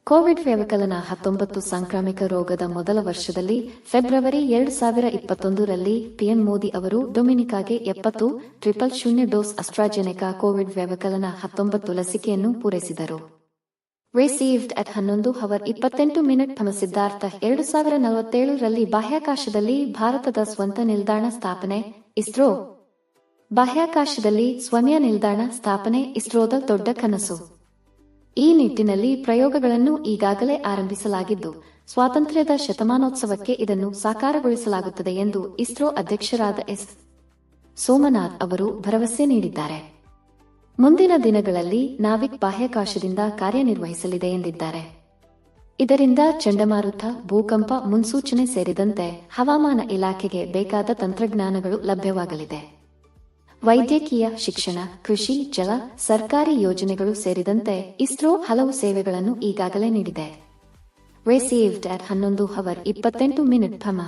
ಕೋವಿಡ್ ವ್ಯವಕಲನ ಹತ್ತೊಂಬತ್ತು ಸಾಂಕ್ರಾಮಿಕ ರೋಗದ ಮೊದಲ ವರ್ಷದಲ್ಲಿ ಫೆಬ್ರವರಿ ಎರಡು ಸಾವಿರ ಇಪ್ಪತ್ತೊಂದರಲ್ಲಿ ಪಿಎಂ ಮೋದಿ ಅವರು ಡೊಮಿನಿಕಾಗೆ ಎಪ್ಪತ್ತು ಟ್ರಿಪಲ್ ಶೂನ್ಯ ಡೋಸ್ ಅಸ್ಟ್ರಾಜೆನೆಕಾ ಕೋವಿಡ್ ವ್ಯವಕಲನ ಹತ್ತೊಂಬತ್ತು ಲಸಿಕೆಯನ್ನು ಪೂರೈಸಿದರು. ರಿಸೀವ್ಡ್ ಅಟ್ ಹನ್ನೊಂದು ಹವರ್ ಇಪ್ಪತ್ತೆಂಟು ಮಿನಿಟ್ ತಮ್ಮ ಸಿದ್ಧಾರ್ಥ ಎರಡು ಸಾವಿರ ನಲವತ್ತೇಳರಲ್ಲಿ ಬಾಹ್ಯಾಕಾಶದಲ್ಲಿ ಭಾರತದ ಸ್ವಂತ ನಿಲ್ದಾಣ ಸ್ಥಾಪನೆ, ಇಸ್ರೋ. ಬಾಹ್ಯಾಕಾಶದಲ್ಲಿ ಸ್ವಮಯ ನಿಲ್ದಾಣ ಸ್ಥಾಪನೆ, ಇಸ್ರೋದ ದೊಡ್ಡ ಕನಸು. ಈ ನಿಟ್ಟಿನಲ್ಲಿ ಪ್ರಯೋಗಗಳನ್ನು ಈಗಾಗಲೇ ಆರಂಭಿಸಲಾಗಿದ್ದು, ಸ್ವಾತಂತ್ರ್ಯದ ಶತಮಾನೋತ್ಸವಕ್ಕೆ ಇದನ್ನು ಸಾಕಾರಗೊಳಿಸಲಾಗುತ್ತದೆ ಎಂದು ಇಸ್ರೋ ಅಧ್ಯಕ್ಷರಾದ ಎಸ್. ಸೋಮನಾಥ್ ಅವರು ಭರವಸೆ ನೀಡಿದ್ದಾರೆ. ಮುಂದಿನ ದಿನಗಳಲ್ಲಿ ನಾವಿಕ್ ಬಾಹ್ಯಾಕಾಶದಿಂದ ಕಾರ್ಯನಿರ್ವಹಿಸಲಿದೆ ಎಂದಿದ್ದಾರೆ. ಇದರಿಂದ ಚಂಡಮಾರುತ, ಭೂಕಂಪ, ಮುನ್ಸೂಚನೆ ಸೇರಿದಂತೆ ಹವಾಮಾನ ಇಲಾಖೆಗೆ ಬೇಕಾದ ತಂತ್ರಜ್ಞಾನಗಳು ಲಭ್ಯವಾಗಲಿದೆ. ವೈದ್ಯಕೀಯ ಶಿಕ್ಷಣ, ಕೃಷಿ, ಜಲ, ಸರ್ಕಾರಿ ಯೋಜನೆಗಳು ಸೇರಿದಂತೆ ಇಸ್ರೋ ಹಲವು ಸೇವೆಗಳನ್ನು ಈಗಾಗಲೇ ನೀಡಿದೆ. ರಿಸೀವ್ಡ್ ಅಟ್ ಹನ್ನೊಂದು ಹವರ್ ಇಪ್ಪತ್ತೆಂಟು ಮಿನಿಟ್ ಭಮ